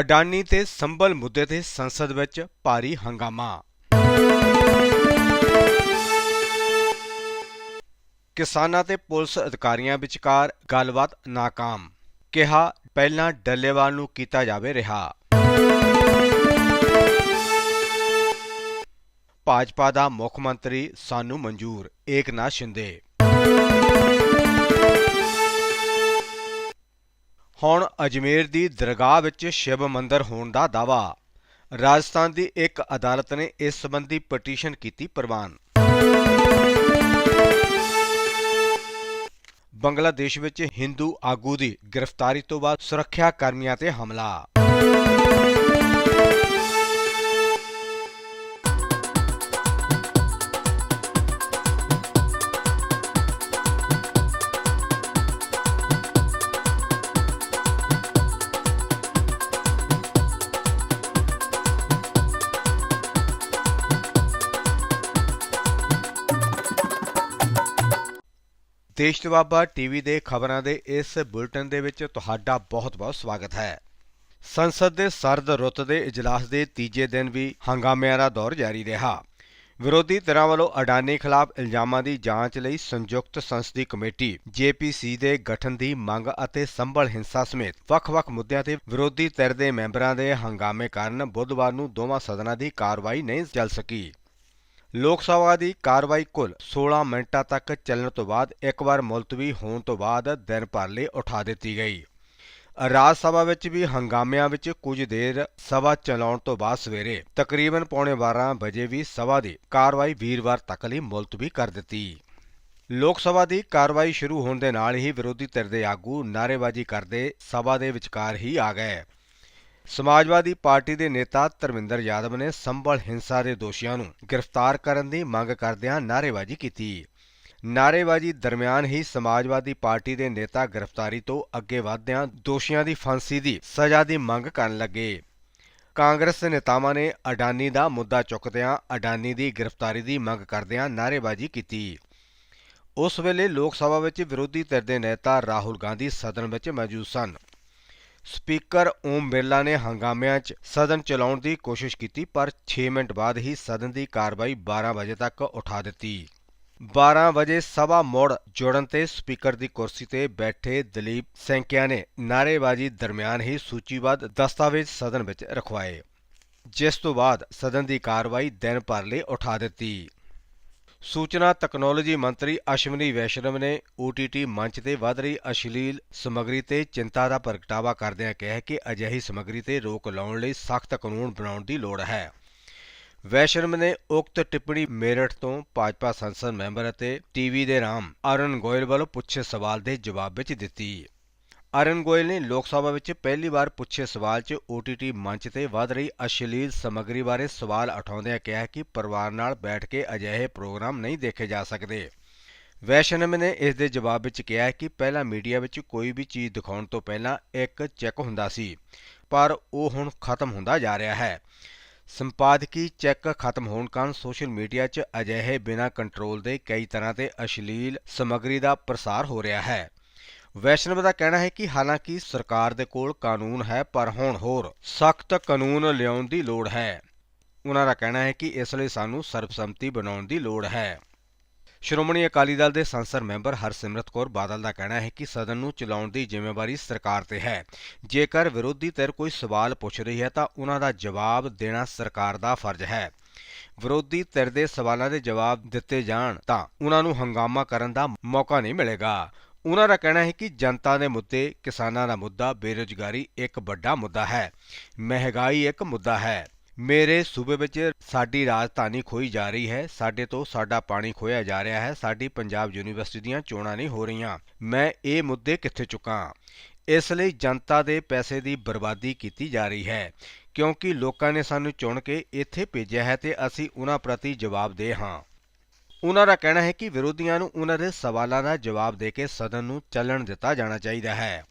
ਅਡਾਨੀ ਤੇ ਸੰਭਲ ਮੁੱਦੇ ਤੇ ਸੰਸਦ ਵਿੱਚ ਭਾਰੀ ਹੰਗਾਮਾ। ਕਿਸਾਨਾਂ ਤੇ ਪੁਲਿਸ ਅਧਿਕਾਰੀਆਂ ਵਿਚਕਾਰ ਗੱਲਬਾਤ ਨਾਕਾਮ, ਕਿਹਾ ਪਹਿਲਾਂ ਡੱਲੇਵਾਲ ਨੂੰ ਕੀਤਾ ਜਾਵੇ ਰਿਹਾ। ਭਾਜਪਾ ਦਾ ਮੁੱਖ ਮੰਤਰੀ ਸਾਨੂੰ ਮਨਜ਼ੂਰ, ਏਕਨਾਥ ਸ਼ਿੰਦੇ। ਹੁਣ ਅਜਮੇਰ ਦੀ ਦਰਗਾਹ ਵਿੱਚ ਸ਼ਿਵ ਮੰਦਰ ਹੋਣ ਦਾ ਦਾਵਾ ਰਾਜਸਥਾਨ ਦੀ ਇੱਕ ਅਦਾਲਤ ਨੇ ਇਸ ਸੰਬੰਧੀ ਪਟੀਸ਼ਨ ਕੀਤੀ ਪ੍ਰਵਾਨ। ਬੰਗਲਾਦੇਸ਼ ਵਿੱਚ ਹਿੰਦੂ ਆਗੂ ਦੀ ਗ੍ਰਿਫਤਾਰੀ ਤੋਂ ਬਾਅਦ ਸੁਰੱਖਿਆ ਕਰਮੀਆਂ ਤੇ ਹਮਲਾ। ਦੇਸ਼ ਦੁਆਬਾ ਟੀਵੀ ਦੇ ਖਬਰਾਂ ਦੇ ਇਸ ਬੁਲੇਟਿਨ ਦੇ ਵਿੱਚ ਤੁਹਾਡਾ ਬਹੁਤ-ਬਹੁਤ ਸਵਾਗਤ ਹੈ। ਸੰਸਦ ਦੇ ਸਰਦ ਰੁੱਤ ਦੇ ਇਜਲਾਸ ਦੇ ਤੀਜੇ ਦਿਨ ਵੀ ਹੰਗਾਮਿਆਂ ਦਾ ਦੌਰ ਜਾਰੀ ਰਿਹਾ। ਵਿਰੋਧੀ ਧਿਰਾਂ ਵੱਲੋਂ ਅਡਾਨੀ ਖਿਲਾਫ ਇਲਜ਼ਾਮਾਂ ਦੀ ਜਾਂਚ ਲਈ ਸੰਯੁਕਤ ਸੰਸਦੀ ਕਮੇਟੀ, ਜੇਪੀਸੀ ਦੇ ਗਠਨ ਦੀ ਮੰਗ ਅਤੇ ਸੰਭਲ ਹਿੰਸਾ ਸਮੇਤ ਵੱਖ-ਵੱਖ ਮੁੱਦਿਆਂ ਤੇ ਵਿਰੋਧੀ ਧਿਰ ਦੇ ਮੈਂਬਰਾਂ ਦੇ ਹੰਗਾਮੇ ਕਾਰਨ ਬੁੱਧਵਾਰ ਨੂੰ ਦੋਵਾਂ ਸਦਨਾਂ ਦੀ ਕਾਰਵਾਈ ਨਹੀਂ ਚੱਲ ਸਕੀ। ਲੋਕ ਸਭਾ ਦੀ ਕਾਰਵਾਈ ਕੁੱਲ 16 ਮਿੰਟਾਂ ਤੱਕ ਚੱਲਣ ਤੋਂ ਬਾਅਦ ਇੱਕ ਵਾਰ ਮੁਲਤਵੀ ਹੋਣ ਤੋਂ ਬਾਅਦ ਦਿਨ ਭਰ ਲਈ ਉਠਾ ਦਿੱਤੀ ਗਈ। ਰਾਜ ਸਭਾ ਵਿੱਚ ਵੀ ਹੰਗਾਮਿਆਂ ਵਿੱਚ ਕੁਝ ਦੇਰ ਸਭਾ ਚਲਾਉਣ ਤੋਂ ਬਾਅਦ ਸਵੇਰੇ ਤਕਰੀਬਨ ਪੌਣੇ 12 ਵਜੇ ਵੀ ਸਭਾ ਦੀ ਕਾਰਵਾਈ ਵੀਰਵਾਰ ਤੱਕ ਲਈ ਮੁਲਤਵੀ ਕਰ ਦਿੱਤੀ। ਲੋਕ ਸਭਾ ਦੀ ਕਾਰਵਾਈ ਸ਼ੁਰੂ ਹੋਣ ਦੇ ਨਾਲ ਹੀ ਵਿਰੋਧੀ ਧਿਰ ਦੇ ਆਗੂ ਨਾਅਰੇਬਾਜ਼ੀ ਕਰਦੇ ਸਭਾ ਦੇ ਵਿਚਕਾਰ ਹੀ ਆ ਗਏ। ਸਮਾਜਵਾਦੀ ਪਾਰਟੀ ਦੇ ਨੇਤਾ ਧਰਮਿੰਦਰ ਯਾਦਵ ਨੇ ਸੰਭਲ ਹਿੰਸਾ ਦੇ ਦੋਸ਼ੀਆਂ ਨੂੰ ਗ੍ਰਿਫਤਾਰ ਕਰਨ ਦੀ ਮੰਗ ਕਰਦਿਆਂ ਨਾਅਰੇਬਾਜ਼ੀ ਕੀਤੀ। ਨਾਅਰੇਬਾਜ਼ੀ ਦਰਮਿਆਨ ਹੀ ਸਮਾਜਵਾਦੀ ਪਾਰਟੀ ਦੇ ਨੇਤਾ ਗ੍ਰਿਫਤਾਰੀ ਤੋਂ ਅੱਗੇ ਵਧਦਿਆਂ ਦੋਸ਼ੀਆਂ ਦੀ ਫਾਂਸੀ ਦੀ ਸਜ਼ਾ ਦੀ ਮੰਗ ਕਰਨ ਲੱਗੇ। ਕਾਂਗਰਸ ਨੇਤਾਵਾਂ ਨੇ ਅਡਾਨੀ ਦਾ ਮੁੱਦਾ ਚੁੱਕਦਿਆਂ ਅਡਾਨੀ ਦੀ ਗ੍ਰਿਫਤਾਰੀ ਦੀ ਮੰਗ ਕਰਦਿਆਂ ਨਾਅਰੇਬਾਜ਼ੀ ਕੀਤੀ। ਉਸ ਵੇਲੇ ਲੋਕ ਸਭਾ ਵਿੱਚ ਵਿਰੋਧੀ ਧਿਰ ਦੇ ਨੇਤਾ ਰਾਹੁਲ ਗਾਂਧੀ ਸਦਨ ਵਿੱਚ ਮੌਜੂਦ ਸਨ। ਸਪੀਕਰ ਓਮ ਬਿਰਲਾ ਨੇ ਹੰਗਾਮਿਆਂ 'ਚ ਸਦਨ ਚਲਾਉਣ ਦੀ ਕੋਸ਼ਿਸ਼ ਕੀਤੀ, ਪਰ 6 ਮਿੰਟ ਬਾਅਦ ਹੀ ਸਦਨ ਦੀ ਕਾਰਵਾਈ 12 ਵਜੇ ਤੱਕ ਉਠਾ ਦਿੱਤੀ। 12 ਵਜੇ ਸਭਾ ਮੋੜ ਜੋੜਨ ਤੇ ਸਪੀਕਰ ਦੀ ਕੁਰਸੀ ਤੇ ਬੈਠੇ ਦਲੀਪ ਸੈਂਕਿਆ ਨੇ ਨਾਅਰੇਬਾਜ਼ੀ ਦਰਮਿਆਨ ਹੀ ਸੂਚੀਬੱਧ ਦਸਤਾਵੇਜ਼ ਸਦਨ ਵਿੱਚ ਰਖਵਾਏ। ਜਿਸ ਤੋਂ ਬਾਅਦ ਸਦਨ ਦੀ ਕਾਰਵਾਈ ਦਿਨ ਭਰ ਲਈ ਉਠਾ ਦਿੱਤੀ। ਸੂਚਨਾ ਤਕਨਾਲੋਜੀ ਮੰਤਰੀ ਅਸ਼ਵਨੀ ਵੈਸ਼ਨਵ ਨੇ OTT ਮੰਚ ਤੇ ਵਧ ਰਹੀ ਅਸ਼ਲੀਲ ਸਮੱਗਰੀ ਤੇ ਚਿੰਤਾ ਦਾ ਪ੍ਰਗਟਾਵਾ ਕਰਦਿਆਂ ਕਿਹਾ ਕਿ ਅਜਿਹੀ ਸਮੱਗਰੀ ਤੇ ਰੋਕ ਲਾਉਣ ਲਈ ਸਖਤ ਕਾਨੂੰਨ ਬਣਾਉਣ ਦੀ ਲੋੜ ਹੈ। ਵੈਸ਼ਨਵ ਨੇ ਉਕਤ ਟਿੱਪਣੀ ਮੇਰਠ ਤੋਂ ਭਾਜਪਾ ਸੰਸਦ ਮੈਂਬਰ ਅਤੇ ਟੀਵੀ ਦੇ ਰਾਮ ਅਰਨ ਗੋਇਲ ਵੱਲੋਂ ਪੁੱਛੇ ਸਵਾਲ ਦੇ ਜਵਾਬ ਵਿੱਚ ਦਿੱਤੀ। ਅਰਨ ਗੋਇਲ ਨੇ ਲੋਕ ਸਭਾ ਵਿੱਚ ਪਹਿਲੀ ਵਾਰ ਪੁੱਛੇ ਸਵਾਲ 'ਚ OTT ਮੰਚ ਤੇ ਵੱਧ ਰਹੀ ਅਸ਼ਲੀਲ ਸਮੱਗਰੀ ਬਾਰੇ ਸਵਾਲ ਉਠਾਉਂਦਿਆਂ ਕਿਹਾ ਕਿ ਪਰਿਵਾਰ ਨਾਲ ਬੈਠ ਕੇ ਅਜਿਹੇ ਪ੍ਰੋਗਰਾਮ ਨਹੀਂ ਦੇਖੇ ਜਾ ਸਕਦੇ। ਵੈਸ਼ਨਵ ਨੇ ਇਸ ਦੇ ਜਵਾਬ ਵਿੱਚ ਕਿਹਾ ਕਿ ਪਹਿਲਾਂ ਮੀਡੀਆ ਵਿੱਚ ਕੋਈ ਵੀ ਚੀਜ਼ ਦਿਖਾਉਣ ਤੋਂ ਪਹਿਲਾਂ ਇੱਕ ਚੈੱਕ ਹੁੰਦਾ ਸੀ, ਪਰ ਉਹ ਹੁਣ ਖਤਮ ਹੁੰਦਾ ਜਾ ਰਿਹਾ ਹੈ। ਸੰਪਾਦਕੀ ਚੈੱਕ ਖਤਮ ਹੋਣ ਕਾਰਨ ਸੋਸ਼ਲ ਮੀਡੀਆ 'ਚ ਅਜਿਹੇ ਬਿਨਾਂ ਕੰਟਰੋਲ ਦੇ ਕਈ ਤਰ੍ਹਾਂ ਦੇ ਅਸ਼ਲੀਲ ਸਮੱਗਰੀ ਦਾ ਪ੍ਰਸਾਰ ਹੋ ਰਿਹਾ ਹੈ। ਵੈਸ਼ਨਵ ਦਾ ਕਹਿਣਾ ਹੈ ਕਿ ਹਾਲਾਂਕਿ ਸਰਕਾਰ ਦੇ ਕੋਲ ਕਾਨੂੰਨ ਹੈ, ਪਰ ਹੁਣ ਹੋਰ ਸਖਤ ਕਾਨੂੰਨ ਲਿਆਉਣ ਦੀ ਲੋੜ ਹੈ। ਉਹਨਾਂ ਦਾ ਕਹਿਣਾ ਹੈ ਕਿ ਇਸ ਲਈ ਸਾਨੂੰ ਸਰਬਸੰਮਤੀ ਬਣਾਉਣ ਦੀ ਲੋੜ ਹੈ। ਸ਼੍ਰੋਮਣੀ ਅਕਾਲੀ ਦਲ ਦੇ ਸੰਸਦ ਮੈਂਬਰ ਹਰਸਿਮਰਤ ਕੌਰ ਬਾਦਲ ਦਾ ਕਹਿਣਾ ਹੈ ਕਿ ਸਦਨ ਨੂੰ ਚਲਾਉਣ ਦੀ ਜ਼ਿੰਮੇਵਾਰੀ ਸਰਕਾਰ ਤੇ ਹੈ। ਜੇਕਰ ਵਿਰੋਧੀ ਧਿਰ ਕੋਈ ਸਵਾਲ ਪੁੱਛ ਰਹੀ ਹੈ ਤਾਂ ਉਹਨਾਂ ਦਾ ਜਵਾਬ ਦੇਣਾ ਸਰਕਾਰ ਦਾ ਫਰਜ਼ ਹੈ। ਵਿਰੋਧੀ ਧਿਰ ਦੇ ਸਵਾਲਾਂ ਦੇ ਜਵਾਬ ਦਿੱਤੇ ਜਾਣ ਤਾਂ ਉਹਨਾਂ ਨੂੰ ਹੰਗਾਮਾ ਕਰਨ ਦਾ ਮੌਕਾ ਨਹੀਂ ਮਿਲੇਗਾ। ਉਹਨਾਂ ਦਾ ਕਹਿਣਾ ਹੈ ਕਿ ਜਨਤਾ ਦੇ ਮੁੱਦੇ ਕਿਸਾਨਾਂ ਦਾ ਮੁੱਦਾ, ਬੇਰੁਜ਼ਗਾਰੀ ਇੱਕ ਵੱਡਾ ਮੁੱਦਾ ਹੈ। ਮਹਿੰਗਾਈ ਇੱਕ ਮੁੱਦਾ ਹੈ। ਮੇਰੇ ਸੂਬੇ ਵਿੱਚ ਸਾਡੀ ਰਾਜਧਾਨੀ ਖੋਈ ਜਾ ਰਹੀ ਹੈ। ਸਾਡੇ ਤੋਂ ਸਾਡਾ ਪਾਣੀ ਖੋਇਆ ਜਾ ਰਿਹਾ ਹੈ। ਸਾਡੀ ਪੰਜਾਬ ਯੂਨੀਵਰਸਿਟੀ ਦੀਆਂ ਚੋਣਾਂ ਨਹੀਂ ਹੋ ਰਹੀਆਂ। ਮੈਂ ਇਹ ਮੁੱਦੇ ਕਿੱਥੇ ਚੁੱਕਾਂ? ਇਸ ਲਈ ਜਨਤਾ ਦੇ ਪੈਸੇ ਦੀ ਬਰਬਾਦੀ ਕੀਤੀ ਜਾ ਰਹੀ ਹੈ, ਕਿਉਂਕਿ ਲੋਕਾਂ ਨੇ ਸਾਨੂੰ ਚੁਣ ਕੇ ਇੱਥੇ ਭੇਜਿਆ ਹੈ ਤੇ ਅਸੀਂ ਉਹਨਾਂ ਪ੍ਰਤੀ ਜਵਾਬਦੇਹ ਹਾਂ। ਉਹਨਾਂ ਦਾ ਕਹਿਣਾ ਹੈ ਕਿ ਵਿਰੋਧੀਆਂ ਨੂੰ ਉਹਨਾਂ ਦੇ ਸਵਾਲਾਂ ਦਾ ਜਵਾਬ ਦੇ ਕੇ ਸਦਨ ਨੂੰ ਚੱਲਣ ਦਿੱਤਾ ਜਾਣਾ ਚਾਹੀਦਾ ਹੈ।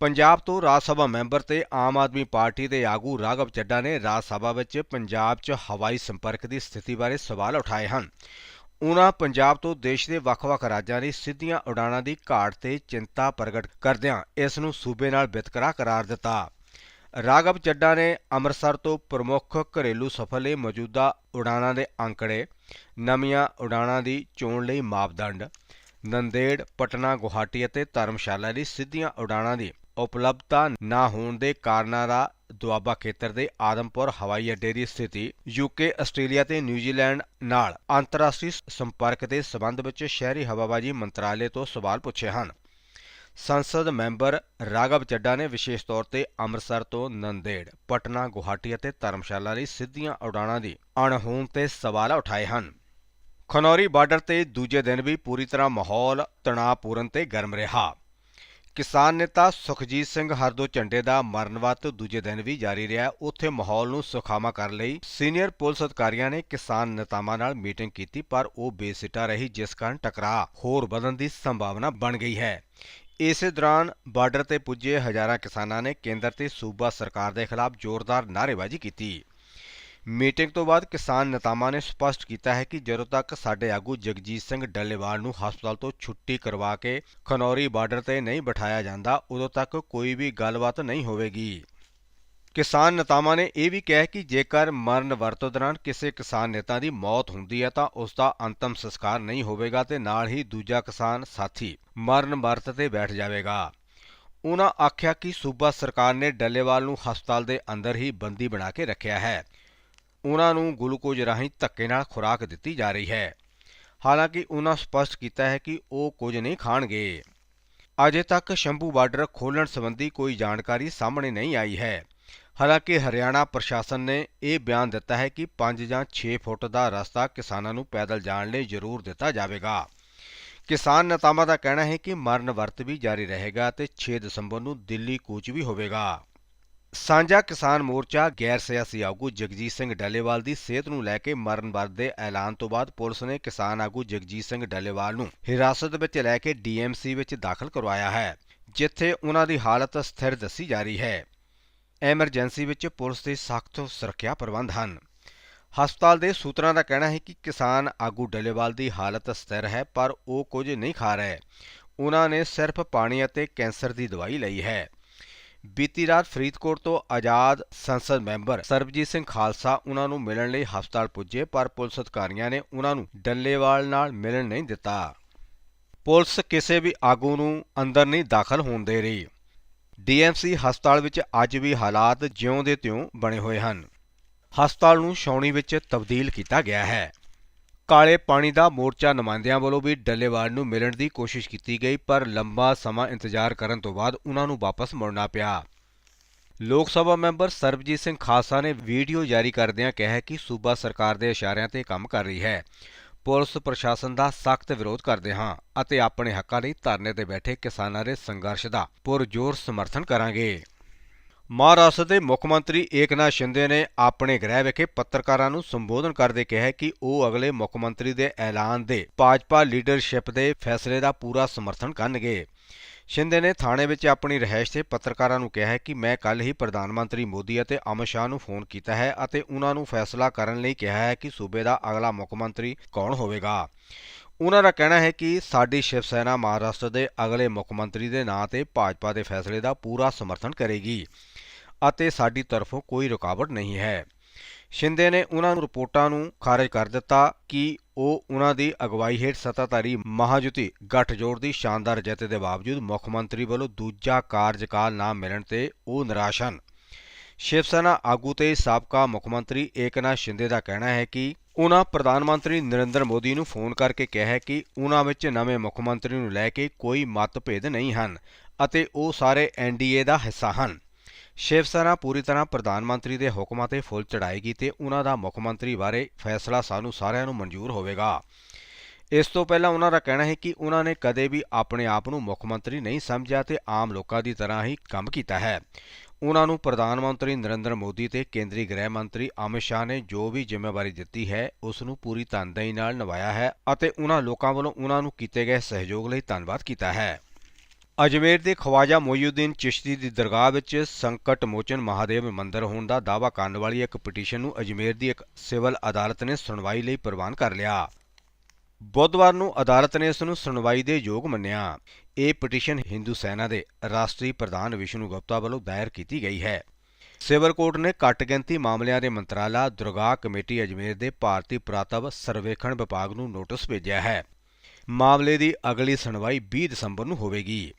ਪੰਜਾਬ ਤੋਂ ਰਾਜ ਸਭਾ ਮੈਂਬਰ ਤੇ ਆਮ ਆਦਮੀ ਪਾਰਟੀ ਦੇ ਆਗੂ ਰਾਘਵ ਚੱਡਾ ਨੇ ਰਾਜ ਸਭਾ ਵਿੱਚ ਪੰਜਾਬ 'ਚ ਹਵਾਈ ਸੰਪਰਕ ਦੀ ਸਥਿਤੀ ਬਾਰੇ ਸਵਾਲ ਉਠਾਏ ਹਨ। ਉਨ੍ਹਾਂ ਪੰਜਾਬ ਤੋਂ ਦੇਸ਼ ਦੇ ਵੱਖ-ਵੱਖ ਰਾਜਾਂ ਦੀ ਸਿੱਧੀਆਂ ਉਡਾਣਾਂ ਦੀ ਘਾਟ ਤੇ ਚਿੰਤਾ ਪ੍ਰਗਟ ਕਰਦਿਆਂ ਇਸ ਨੂੰ ਸੂਬੇ ਨਾਲ ਵਿਤਕਰਾ ਕਰਾਰ ਦਿੱਤਾ। ਰਾਘਵ ਚੱਡਾ ਨੇ ਅੰਮ੍ਰਿਤਸਰ ਤੋਂ ਪ੍ਰਮੁੱਖ ਘਰੇਲੂ ਸਫ਼ਰ ਲਈ ਮੌਜੂਦਾ ਉਡਾਣਾਂ ਦੇ ਅੰਕੜੇ, ਨਵੀਆਂ ਉਡਾਣਾਂ ਦੀ ਚੋਣ ਲਈ ਮਾਪਦੰਡ, ਨੰਦੇੜ, ਪਟਨਾ, ਗੁਹਾਟੀ ਅਤੇ ਧਰਮਸ਼ਾਲਾ ਲਈ ਸਿੱਧੀਆਂ ਉਡਾਣਾਂ ਦੀ ਉਪਲਬਧਤਾ ਨਾ ਹੋਣ ਦੇ ਕਾਰਨਾਂ ਦਾ ਦੁਆਬਾ ਖੇਤਰ ਦੇ ਆਦਮਪੁਰ ਹਵਾਈ ਅੱਡੇ ਦੀ ਸਥਿਤੀ ਯੂਕੇ ਆਸਟ੍ਰੇਲੀਆ ਤੇ ਨਿਊਜ਼ੀਲੈਂਡ ਨਾਲ ਅੰਤਰਰਾਸ਼ਟਰੀ ਸੰਪਰਕ ਦੇ ਸਬੰਧ ਵਿੱਚ ਸ਼ਹਿਰੀ ਹਵਾਬਾਜ਼ੀ ਮੰਤਰਾਲੇ ਤੋਂ ਸਵਾਲ ਪੁੱਛੇ ਹਨ। ਸੰਸਦ ਮੈਂਬਰ ਰਾਘਵ ਚੱਡਾ ਨੇ ਵਿਸ਼ੇਸ਼ ਤੌਰ ਤੇ ਅੰਮ੍ਰਿਤਸਰ ਤੋਂ ਨੰਦੇੜ, ਪਟਨਾ, ਗੁਹਾਟੀ ਅਤੇ ਧਰਮਸ਼ਾਲਾ ਲਈ ਸਿੱਧੀਆਂ ਉਡਾਣਾਂ ਦੀ ਅਣਹੋਂਦ ਤੇ ਸਵਾਲ ਉਠਾਏ ਹਨ। ਖਨੌਰੀ ਬਾਰਡਰ ਤੇ ਦੂਜੇ ਦਿਨ ਵੀ ਪੂਰੀ ਤਰ੍ਹਾਂ ਮਾਹੌਲ ਤਣਾਅਪੂਰਨ ਤੇ ਗਰਮ ਰਿਹਾ। ਕਿਸਾਨ ਨੇਤਾ ਸੁਖਜੀਤ ਸਿੰਘ ਹਰਦੋ ਝੰਡੇ ਦਾ ਮਰਨਵਤ ਦੂਜੇ ਦਿਨ ਵੀ ਜਾਰੀ ਰਿਹਾ। ਉੱਥੇ ਮਾਹੌਲ ਨੂੰ ਸੁਖਾਵਾਂ ਕਰਨ ਲਈ ਸੀਨੀਅਰ ਪੁਲਿਸ ਅਧਿਕਾਰੀਆਂ ਨੇ ਕਿਸਾਨ ਨੇਤਾਵਾਂ ਨਾਲ ਮੀਟਿੰਗ ਕੀਤੀ, ਪਰ ਉਹ ਬੇਸਿੱਟਾ ਰਹੀ, ਜਿਸ ਕਾਰਨ ਟਕਰਾਅ ਹੋਰ ਵਧਣ ਦੀ ਸੰਭਾਵਨਾ ਬਣ ਗਈ ਹੈ। ਇਸੇ ਦੌਰਾਨ ਬਾਰਡਰ ਤੇ ਪੁੱਜੇ ਹਜ਼ਾਰਾਂ ਕਿਸਾਨਾਂ ਨੇ ਕੇਂਦਰ ਤੇ ਸੂਬਾ ਸਰਕਾਰ ਦੇ ਖਿਲਾਫ ਜ਼ੋਰਦਾਰ ਨਾਅਰੇਬਾਜ਼ੀ ਕੀਤੀ। ਮੀਟਿੰਗ ਤੋਂ ਬਾਅਦ ਕਿਸਾਨ ਨੇਤਾਵਾਂ ਨੇ ਸਪਸ਼ਟ ਕੀਤਾ ਹੈ ਕਿ ਜਦੋਂ ਤੱਕ ਸਾਡੇ ਆਗੂ ਜਗਜੀਤ ਸਿੰਘ ਡੱਲੇਵਾਲ ਨੂੰ ਹਸਪਤਾਲ ਤੋਂ ਛੁੱਟੀ ਕਰਵਾ ਕੇ ਖਨੌਰੀ ਬਾਰਡਰ ਤੇ ਨਹੀਂ ਬਿਠਾਇਆ ਜਾਂਦਾ, ਉਦੋਂ ਤੱਕ ਕੋਈ ਵੀ ਗੱਲਬਾਤ ਨਹੀਂ ਹੋਵੇਗੀ। ਕਿਸਾਨ ਨੇਤਾਵਾਂ ਨੇ ਇਹ ਵੀ ਕਿਹਾ ਕਿ ਜੇਕਰ ਮਰਨ ਵਰਤੋਂ ਦੌਰਾਨ ਕਿਸੇ ਕਿਸਾਨ ਨੇਤਾ ਦੀ ਮੌਤ ਹੁੰਦੀ ਹੈ ਤਾਂ ਉਸ ਦਾ ਅੰਤਮ ਸੰਸਕਾਰ ਨਹੀਂ ਹੋਵੇਗਾ ਤੇ ਨਾਲ ਹੀ ਦੂਜਾ ਕਿਸਾਨ ਸਾਥੀ ਮਰਨ ਵਰਤ ਤੇ ਬੈਠ ਜਾਵੇਗਾ। ਉਹਨਾਂ ਆਖਿਆ ਕਿ ਸੂਬਾ ਸਰਕਾਰ ਨੇ ਡੱਲੇਵਾਲ ਨੂੰ ਹਸਪਤਾਲ ਦੇ ਅੰਦਰ ਹੀ ਬੰਦੀ ਬਣਾ ਕੇ ਰੱਖਿਆ ਹੈ। ਉਹਨਾਂ ਨੂੰ ਗਲੂਕੋਜ਼ ਰਾਹੀਂ ਧੱਕੇ ਨਾਲ ਖੁਰਾਕ ਦਿੱਤੀ ਜਾ ਰਹੀ ਹੈ। ਹਾਲਾਂਕਿ ਉਹਨਾਂ ਸਪਸ਼ਟ ਕੀਤਾ ਹੈ ਕਿ ਉਹ ਕੁਝ ਨਹੀਂ ਖਾਣਗੇ। ਅਜੇ ਤੱਕ ਸ਼ੰਭੂ ਬਾਰਡਰ ਖੋਲ੍ਹਣ ਸੰਬੰਧੀ ਕੋਈ ਜਾਣਕਾਰੀ ਸਾਹਮਣੇ ਨਹੀਂ ਆਈ ਹੈ। ਹਾਲਾਂਕਿ ਹਰਿਆਣਾ ਪ੍ਰਸ਼ਾਸਨ ਨੇ ਇਹ ਬਿਆਨ ਦਿੱਤਾ ਹੈ ਕਿ 5 ਜਾਂ 6 ਫੁੱਟ ਦਾ ਰਸਤਾ ਕਿਸਾਨਾਂ ਨੂੰ ਪੈਦਲ ਜਾਣ ਲਈ ਜ਼ਰੂਰ ਦਿੱਤਾ ਜਾਵੇਗਾ। ਕਿਸਾਨ ਨੇਤਾਵਾਂ ਦਾ ਕਹਿਣਾ ਹੈ ਕਿ ਮਰਨ ਵਰਤ ਵੀ ਜਾਰੀ ਰਹੇਗਾ ਤੇ 6 ਦਸੰਬਰ ਨੂੰ ਦਿੱਲੀ ਕੂਚ ਵੀ ਹੋਵੇਗਾ। ਸਾਂਝਾ ਕਿਸਾਨ ਮੋਰਚਾ ਗੈਰ ਸਿਆਸੀ ਆਗੂ ਜਗਜੀਤ ਸਿੰਘ ਡੱਲੇਵਾਲ ਦੀ ਸਿਹਤ ਨੂੰ ਲੈ ਕੇ ਮਰਨ ਵਰਤ ਦੇ ਐਲਾਨ ਤੋਂ ਬਾਅਦ ਪੁਲਿਸ ਨੇ ਕਿਸਾਨ ਆਗੂ ਜਗਜੀਤ ਸਿੰਘ ਡੱਲੇਵਾਲ ਨੂੰ ਹਿਰਾਸਤ ਵਿੱਚ ਲੈ ਕੇ ਡੀਐਮਸੀ ਵਿੱਚ ਦਾਖਲ ਕਰਵਾਇਆ ਹੈ, ਜਿੱਥੇ ਉਹਨਾਂ ਦੀ ਹਾਲਤ ਸਥਿਰ ਦੱਸੀ ਜਾ ਰਹੀ ਹੈ। ਐਮਰਜੈਂਸੀ ਵਿੱਚ ਪੁਲਿਸ ਦੇ ਸਖਤ ਸੁਰੱਖਿਆ ਪ੍ਰਬੰਧ ਹਨ। ਹਸਪਤਾਲ ਦੇ ਸੂਤਰਾਂ ਦਾ ਕਹਿਣਾ ਹੈ ਕਿ ਕਿਸਾਨ ਆਗੂ ਡੱਲੇਵਾਲ ਦੀ ਹਾਲਤ ਸਥਿਰ ਹੈ, ਪਰ ਉਹ ਕੁਝ ਨਹੀਂ ਖਾ ਰਹੇ ਉਹਨਾਂ ਨੇ ਸਿਰਫ ਪਾਣੀ ਅਤੇ ਕੈਂਸਰ ਦੀ ਦਵਾਈ ਲਈ ਹੈ। ਬੀਤੀ ਰਾਤ ਫਰੀਦਕੋਟ ਤੋਂ ਆਜ਼ਾਦ ਸੰਸਦ ਮੈਂਬਰ ਸਰਬਜੀਤ ਸਿੰਘ ਖਾਲਸਾ ਉਹਨਾਂ ਨੂੰ ਮਿਲਣ ਲਈ ਹਸਪਤਾਲ ਪੁੱਜੇ, ਪਰ ਪੁਲਿਸ ਅਧਿਕਾਰੀਆਂ ਨੇ ਉਹਨਾਂ ਨੂੰ ਡੱਲੇਵਾਲ ਨਾਲ ਮਿਲਣ ਨਹੀਂ ਦਿੱਤਾ। ਪੁਲਿਸ ਕਿਸੇ ਵੀ ਆਗੂ ਨੂੰ ਅੰਦਰ ਨਹੀਂ ਦਾਖਲ ਹੋਣ ਦੇ ਰਹੀ। ਡੀਐਮਸੀ ਹਸਪਤਾਲ ਵਿੱਚ ਅੱਜ ਵੀ ਹਾਲਾਤ ਜਿਉਂ ਦੇ ਤਿਉਂ ਬਣੇ ਹੋਏ ਹਨ। ਹਸਪਤਾਲ ਨੂੰ ਛਾਉਣੀ ਵਿੱਚ ਤਬਦੀਲ ਕੀਤਾ ਗਿਆ ਹੈ। ਕਾਲੇ ਪਾਣੀ ਦਾ ਮੋਰਚਾ ਨੁਮਾਇੰਦਿਆਂ ਵੱਲੋਂ ਵੀ ਡੱਲੇਵਾਲ ਨੂੰ ਮਿਲਣ ਦੀ ਕੋਸ਼ਿਸ਼ ਕੀਤੀ ਗਈ, ਪਰ ਲੰਬਾ ਸਮਾਂ ਇੰਤਜ਼ਾਰ ਕਰਨ ਤੋਂ ਬਾਅਦ ਉਹਨਾਂ ਨੂੰ ਵਾਪਸ ਮੁੜਨਾ ਪਿਆ। ਲੋਕ ਸਭਾ ਮੈਂਬਰ ਸਰਬਜੀਤ ਸਿੰਘ ਖਾਲਸਾ ਨੇ ਵੀਡੀਓ ਜਾਰੀ ਕਰਦਿਆਂ ਕਿਹਾ ਕਿ ਸੂਬਾ ਸਰਕਾਰ ਦੇ ਇਸ਼ਾਰਿਆਂ ਤੇ ਕੰਮ ਕਰ ਰਹੀ ਹੈ। ਪੁਲਿਸ ਪ੍ਰਸ਼ਾਸਨ ਦਾ ਸਖਤ ਵਿਰੋਧ ਕਰਦੇ ਹਾਂ ਅਤੇ ਆਪਣੇ ਹੱਕਾਂ ਲਈ ਧਰਨੇ ਤੇ ਬੈਠੇ ਕਿਸਾਨਾਂ ਦੇ ਸੰਘਰਸ਼ ਦਾ ਪੁਰਜੋਰ ਸਮਰਥਨ ਕਰਾਂਗੇ। ਮਹਾਰਾਸ਼ਟਰ ਦੇ ਮੁੱਖ ਮੰਤਰੀ ਏਕਨਾਥ ਸ਼ਿੰਦੇ ਨੇ ਆਪਣੇ ਗ੍ਰਹਿ ਵਿਖੇ ਪੱਤਰਕਾਰਾਂ ਨੂੰ ਸੰਬੋਧਨ ਕਰਦੇ ਕਿਹਾ ਕਿ ਉਹ ਅਗਲੇ ਮੁੱਖ ਮੰਤਰੀ ਦੇ ਐਲਾਨ ਦੇ ਭਾਜਪਾ ਲੀਡਰਸ਼ਿਪ ਦੇ ਫੈਸਲੇ ਦਾ ਪੂਰਾ ਸਮਰਥਨ ਕਰਨਗੇ। ਸ਼ਿੰਦੇ ਨੇ ਥਾਣੇ ਵਿੱਚ ਆਪਣੀ ਰਹਿائش ਤੇ ਪੱਤਰਕਾਰਾਂ ਨੂੰ ਕਿਹਾ ਕਿ ਮੈਂ ਕੱਲ ਹੀ ਪ੍ਰਧਾਨ ਮੰਤਰੀ ਮੋਦੀ ਅਤੇ ਅਮਿਤ ਸ਼ਾਹ ਨੂੰ ਫੋਨ ਕੀਤਾ ਹੈ ਅਤੇ ਉਹਨਾਂ ਨੂੰ ਫੈਸਲਾ ਕਰਨ ਲਈ ਕਿਹਾ ਹੈ ਕਿ ਸੂਬੇ ਦਾ ਅਗਲਾ ਮੁੱਖ ਮੰਤਰੀ ਕੌਣ ਹੋਵੇਗਾ। ਉਹਨਾਂ ਦਾ ਕਹਿਣਾ ਹੈ ਕਿ ਸਾਡੀ ਸ਼ਿਵ ਸੈਨਾ ਮਹਾਰਾਸ਼ਟਰ ਦੇ ਅਗਲੇ ਮੁੱਖ ਮੰਤਰੀ ਦੇ ਨਾਂ ਤੇ ਭਾਜਪਾ ਦੇ ਫੈਸਲੇ ਦਾ ਪੂਰਾ ਸਮਰਥਨ ਕਰੇਗੀ ਅਤੇ ਸਾਡੀ ਤਰਫੋਂ ਕੋਈ ਰੁਕਾਵਟ ਨਹੀਂ ਹੈ। ਸ਼ਿੰਦੇ ਨੇ ਉਹਨਾਂ ਨੂੰ ਰਿਪੋਰਟਾਂ ਨੂੰ ਖਾਰਜ ਕਰ ਦਿੱਤਾ ਕਿ ਉਹ ਉਹਨਾਂ ਦੀ ਅਗਵਾਈ ਹੇਠ ਸੱਤਾਧਾਰੀ ਮਹਾਜੁਤੀ ਗੱਠਜੋੜ ਦੀ ਸ਼ਾਨਦਾਰ ਜਿੱਤ ਦੇ ਬਾਵਜੂਦ ਮੁੱਖ ਮੰਤਰੀ ਵੱਲੋਂ ਦੂਜਾ ਕਾਰਜਕਾਲ ਨਾ ਮਿਲਣ ਤੇ ਉਹ ਨਿਰਾਸ਼ ਹਨ। ਸ਼ਿਵ ਸੈਨਾ ਆਗੂ ਤੇ ਸਾਬਕਾ ਮੁੱਖ ਮੰਤਰੀ ਏਕਨਾਥ ਸ਼ਿੰਦੇ ਦਾ ਕਹਿਣਾ ਹੈ ਕਿ ਉਹਨਾਂ ਪ੍ਰਧਾਨ ਮੰਤਰੀ ਨਰਿੰਦਰ ਮੋਦੀ ਨੂੰ ਫੋਨ ਕਰਕੇ ਕਿਹਾ ਹੈ ਕਿ ਉਹਨਾਂ ਵਿੱਚ ਨਵੇਂ ਮੁੱਖ ਮੰਤਰੀ ਨੂੰ ਲੈ ਕੇ ਕੋਈ ਮਤਭੇਦ ਨਹੀਂ ਹਨ ਅਤੇ ਉਹ ਸਾਰੇ ਐਨਡੀਏ ਦਾ ਹਿੱਸਾ ਹਨ। ਸ਼ਿਵ ਸੈਨਾ ਪੂਰੀ ਤਰ੍ਹਾਂ ਪ੍ਰਧਾਨ ਮੰਤਰੀ ਦੇ ਹੁਕਮਾਂ ਤੇ ਫੁੱਲ ਚੜਾਏਗੀ ਤੇ ਉਹਨਾਂ ਦਾ ਮੁੱਖ ਮੰਤਰੀ ਬਾਰੇ ਫੈਸਲਾ ਸਾਨੂੰ ਸਾਰਿਆਂ ਨੂੰ ਮਨਜ਼ੂਰ ਹੋਵੇਗਾ। ਇਸ ਤੋਂ ਪਹਿਲਾਂ ਉਹਨਾਂ ਦਾ ਕਹਿਣਾ ਹੈ ਕਿ ਉਹਨਾਂ ਨੇ ਕਦੇ ਵੀ ਆਪਣੇ ਆਪ ਨੂੰ ਮੁੱਖ ਮੰਤਰੀ ਨਹੀਂ ਸਮਝਿਆ ਤੇ ਆਮ ਲੋਕਾਂ ਦੀ ਤਰ੍ਹਾਂ ਹੀ ਕੰਮ ਕੀਤਾ ਹੈ। ਉਹਨਾਂ ਨੂੰ ਪ੍ਰਧਾਨ ਮੰਤਰੀ ਨਰਿੰਦਰ ਮੋਦੀ ਤੇ ਕੇਂਦਰੀ ਗ੍ਰਹਿ ਮੰਤਰੀ ਅਮਿਤ ਸ਼ਾਹ ਨੇ ਜੋ ਵੀ ਜ਼ਿੰਮੇਵਾਰੀ ਦਿੱਤੀ ਹੈ, ਉਸ ਨੂੰ ਪੂਰੀ ਤਨਦੇਹੀ ਨਾਲ ਨਿਭਾਇਆ ਹੈ ਅਤੇ ਉਹਨਾਂ ਲੋਕਾਂ ਵੱਲੋਂ ਉਹਨਾਂ ਨੂੰ ਕੀਤੇ ਗਏ ਸਹਿਯੋਗ ਲਈ ਧੰਨਵਾਦ ਕੀਤਾ ਹੈ। ਅਜਮੇਰ ਦੇ ਖਵਾਜਾ ਮੋਇਉਦੀਨ ਚਿਸ਼ਤੀ ਦੀ ਦਰਗਾਹ ਵਿੱਚ ਸੰਕਟ ਮੋਚਨ ਮਹਾਦੇਵ ਮੰਦਿਰ ਹੋਣ ਦਾ ਦਾਅਵਾ ਕਰਨ ਵਾਲੀ ਇੱਕ ਪਟੀਸ਼ਨ ਨੂੰ ਅਜਮੇਰ ਦੀ ਇੱਕ ਸਿਵਲ ਅਦਾਲਤ ਨੇ ਸੁਣਵਾਈ ਲਈ ਪ੍ਰਵਾਨ ਕਰ ਲਿਆ। ਬੁੱਧਵਾਰ ਨੂੰ ਅਦਾਲਤ ਨੇ ਇਸ ਨੂੰ ਸੁਣਵਾਈ ਦੇ ਯੋਗ ਮੰਨਿਆ। ਇਹ ਪਟੀਸ਼ਨ ਹਿੰਦੂ ਸੈਨਾ ਦੇ ਰਾਸ਼ਟਰੀ ਪ੍ਰਧਾਨ ਵਿਸ਼ਨੂੰ ਗੁਪਤਾ ਵੱਲੋਂ ਦਾਇਰ ਕੀਤੀ ਗਈ ਹੈ। ਸਿਵਲ ਕੋਰਟ ਨੇ ਘੱਟ ਗਿਣਤੀ ਮਾਮਲਿਆਂ ਦੇ ਮੰਤਰਾਲਾ ਦੁਰਗਾਹ ਕਮੇਟੀ ਅਜਮੇਰ ਦੇ ਭਾਰਤੀ ਪੁਰਾਤੱਵ ਸਰਵੇਖਣ ਵਿਭਾਗ ਨੂੰ ਨੋਟਿਸ ਭੇਜਿਆ ਹੈ। ਮਾਮਲੇ ਦੀ ਅਗਲੀ ਸੁਣਵਾਈ 20 ਦਸੰਬਰ ਨੂੰ ਹੋਵੇਗੀ।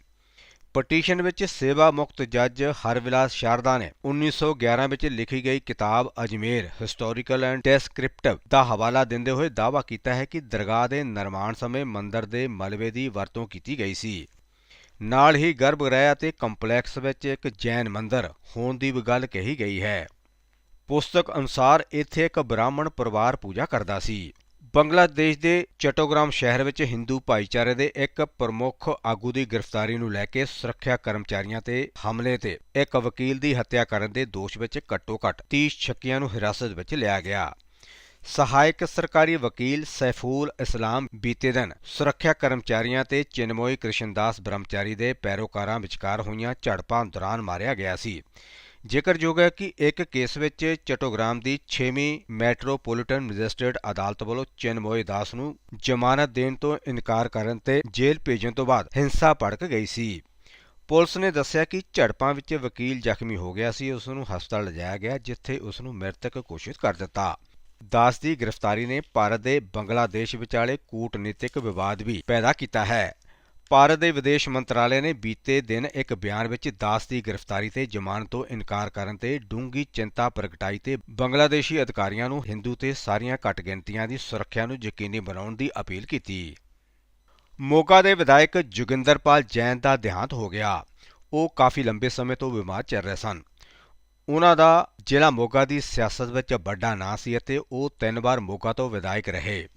ਪਟੀਸ਼ਨ ਵਿੱਚ ਸੇਵਾ ਮੁਕਤ ਜੱਜ ਹਰਵਿਲਾਸ ਸ਼ਾਰਦਾ ਨੇ 1911 ਵਿੱਚ ਲਿਖੀ ਗਈ ਕਿਤਾਬ ਅਜਮੇਰ ਹਿਸਟੋਰੀਕਲ ਐਂਡ ਡੈਸਕ੍ਰਿਪਟਿਵ ਦਾ ਹਵਾਲਾ ਦਿੰਦੇ ਹੋਏ ਦਾਅਵਾ ਕੀਤਾ ਹੈ ਕਿ ਦਰਗਾਹ ਦੇ ਨਿਰਮਾਣ ਸਮੇਂ ਮੰਦਰ ਦੇ ਮਲਬੇ ਦੀ ਵਰਤੋਂ ਕੀਤੀ ਗਈ ਸੀ। ਨਾਲ ਹੀ ਗਰਭਗ੍ਰਹਿ ਅਤੇ ਕੰਪਲੈਕਸ ਵਿੱਚ ਇੱਕ ਜੈਨ ਮੰਦਰ ਹੋਣ ਦੀ ਵੀ ਗੱਲ ਕਹੀ ਗਈ ਹੈ। ਪੁਸਤਕ ਅਨੁਸਾਰ ਇੱਥੇ ਇੱਕ ਬ੍ਰਾਹਮਣ ਪਰਿਵਾਰ ਪੂਜਾ ਕਰਦਾ ਸੀ। ਬੰਗਲਾਦੇਸ਼ ਦੇ ਚਟੋਗ੍ਰਾਮ ਸ਼ਹਿਰ ਵਿੱਚ ਹਿੰਦੂ ਭਾਈਚਾਰੇ ਦੇ ਇੱਕ ਪ੍ਰਮੁੱਖ ਆਗੂ ਦੀ ਗ੍ਰਿਫਤਾਰੀ ਨੂੰ ਲੈ ਕੇ ਸੁਰੱਖਿਆ ਕਰਮਚਾਰੀਆਂ ਤੇ ਹਮਲੇ ਤੇ ਇੱਕ ਵਕੀਲ ਦੀ ਹੱਤਿਆ ਕਰਨ ਦੇ ਦੋਸ਼ ਵਿੱਚ ਘੱਟੋ-ਘੱਟ 30 ਸ਼ੱਕੀਆਂ ਨੂੰ ਹਿਰਾਸਤ ਵਿੱਚ ਲਿਆ ਗਿਆ। ਸਹਾਇਕ ਸਰਕਾਰੀ ਵਕੀਲ ਸੈਫੂਲ ਇਸਲਾਮ ਬੀਤੇ ਦਿਨ ਸੁਰੱਖਿਆ ਕਰਮਚਾਰੀਆਂ ਤੇ ਚਿਨਮੋਈ ਕ੍ਰਿਸ਼ਨਦਾਸ ਬ੍ਰਹਮਚਾਰੀ ਦੇ ਪੈਰੋਕਾਰਾਂ ਵਿਚਕਾਰ ਹੋਈਆਂ ਝੜਪਾਂ ਦੌਰਾਨ ਮਾਰਿਆ ਗਿਆ ਸੀ। ਜ਼ਿਕਰਯੋਗ ਹੈ ਕਿ ਇੱਕ ਕੇਸ ਵਿੱਚ ਚਟੋਗ੍ਰਾਮ ਦੀ 6ਵੀਂ ਮੈਟਰੋਪੋਲੀਟਨ ਮੈਜਿਸਟ੍ਰੇਟ ਅਦਾਲਤ ਵੱਲੋਂ ਚਿਨਮੋਈ ਦਾਸ ਨੂੰ ਜ਼ਮਾਨਤ ਦੇਣ ਤੋਂ ਇਨਕਾਰ ਕਰਨ ਤੇ ਜੇਲ੍ਹ ਭੇਜਣ ਤੋਂ ਬਾਅਦ ਹਿੰਸਾ ਭੜਕ ਗਈ ਸੀ। ਪੁਲਿਸ ਨੇ ਦੱਸਿਆ ਕਿ ਝੜਪਾਂ ਵਿੱਚ ਵਕੀਲ ਜ਼ਖਮੀ ਹੋ ਗਿਆ ਸੀ, ਉਸ ਨੂੰ ਹਸਪਤਾਲ ਲਿਜਾਇਆ ਗਿਆ, ਜਿੱਥੇ ਉਸ ਨੂੰ ਮ੍ਰਿਤਕ ਘੋਸ਼ਿਤ ਕਰ ਦਿੱਤਾ। ਦਾਸ ਦੀ ਗ੍ਰਿਫਤਾਰੀ ਨੇ ਭਾਰਤ ਦੇ ਬੰਗਲਾਦੇਸ਼ ਵਿਚਾਲੇ ਕੂਟਨੀਤਿਕ ਵਿਵਾਦ ਵੀ ਪੈਦਾ ਕੀਤਾ ਹੈ। ਭਾਰਤ ਦੇ ਵਿਦੇਸ਼ ਮੰਤਰਾਲੇ ਨੇ ਬੀਤੇ ਦਿਨ ਇੱਕ ਬਿਆਨ ਵਿੱਚ ਦਾਸ ਦੀ ਗ੍ਰਿਫਤਾਰੀ ਤੇ ਜ਼ਮਾਨਤ ਤੋਂ ਇਨਕਾਰ ਕਰਨ ਤੇ ਡੂੰਗੀ ਚਿੰਤਾ ਪ੍ਰਗਟਾਈ ਤੇ ਬੰਗਲਾਦੇਸ਼ੀ ਅਧਿਕਾਰੀਆਂ ਨੂੰ ਹਿੰਦੂ ਤੇ ਸਾਰੀਆਂ ਘੱਟ ਗਿਣਤੀਆਂ ਦੀ ਸੁਰੱਖਿਆ ਨੂੰ ਯਕੀਨੀ ਬਣਾਉਣ ਦੀ ਅਪੀਲ ਕੀਤੀ। ਮੋਗਾ ਦੇ ਵਿਧਾਇਕ ਜੋਗਿੰਦਰਪਾਲ ਜੈਨ ਦਾ ਦੇਹਾਂਤ ਹੋ ਗਿਆ। ਉਹ ਕਾਫੀ ਲੰਬੇ ਸਮੇਂ ਤੋਂ ਬਿਮਾਰ ਚੱਲ ਰਹੇ ਸਨ। ਉਹਨਾਂ ਦਾ ਜ਼ਿਲ੍ਹਾ ਮੋਗਾ ਦੀ ਸਿਆਸਤ ਵਿੱਚ ਵੱਡਾ ਨਾਂ ਸੀ ਅਤੇ ਉਹ ਤਿੰਨ ਵਾਰ ਮੋਗਾ ਤੋਂ ਵਿਧਾਇਕ ਰਹੇ।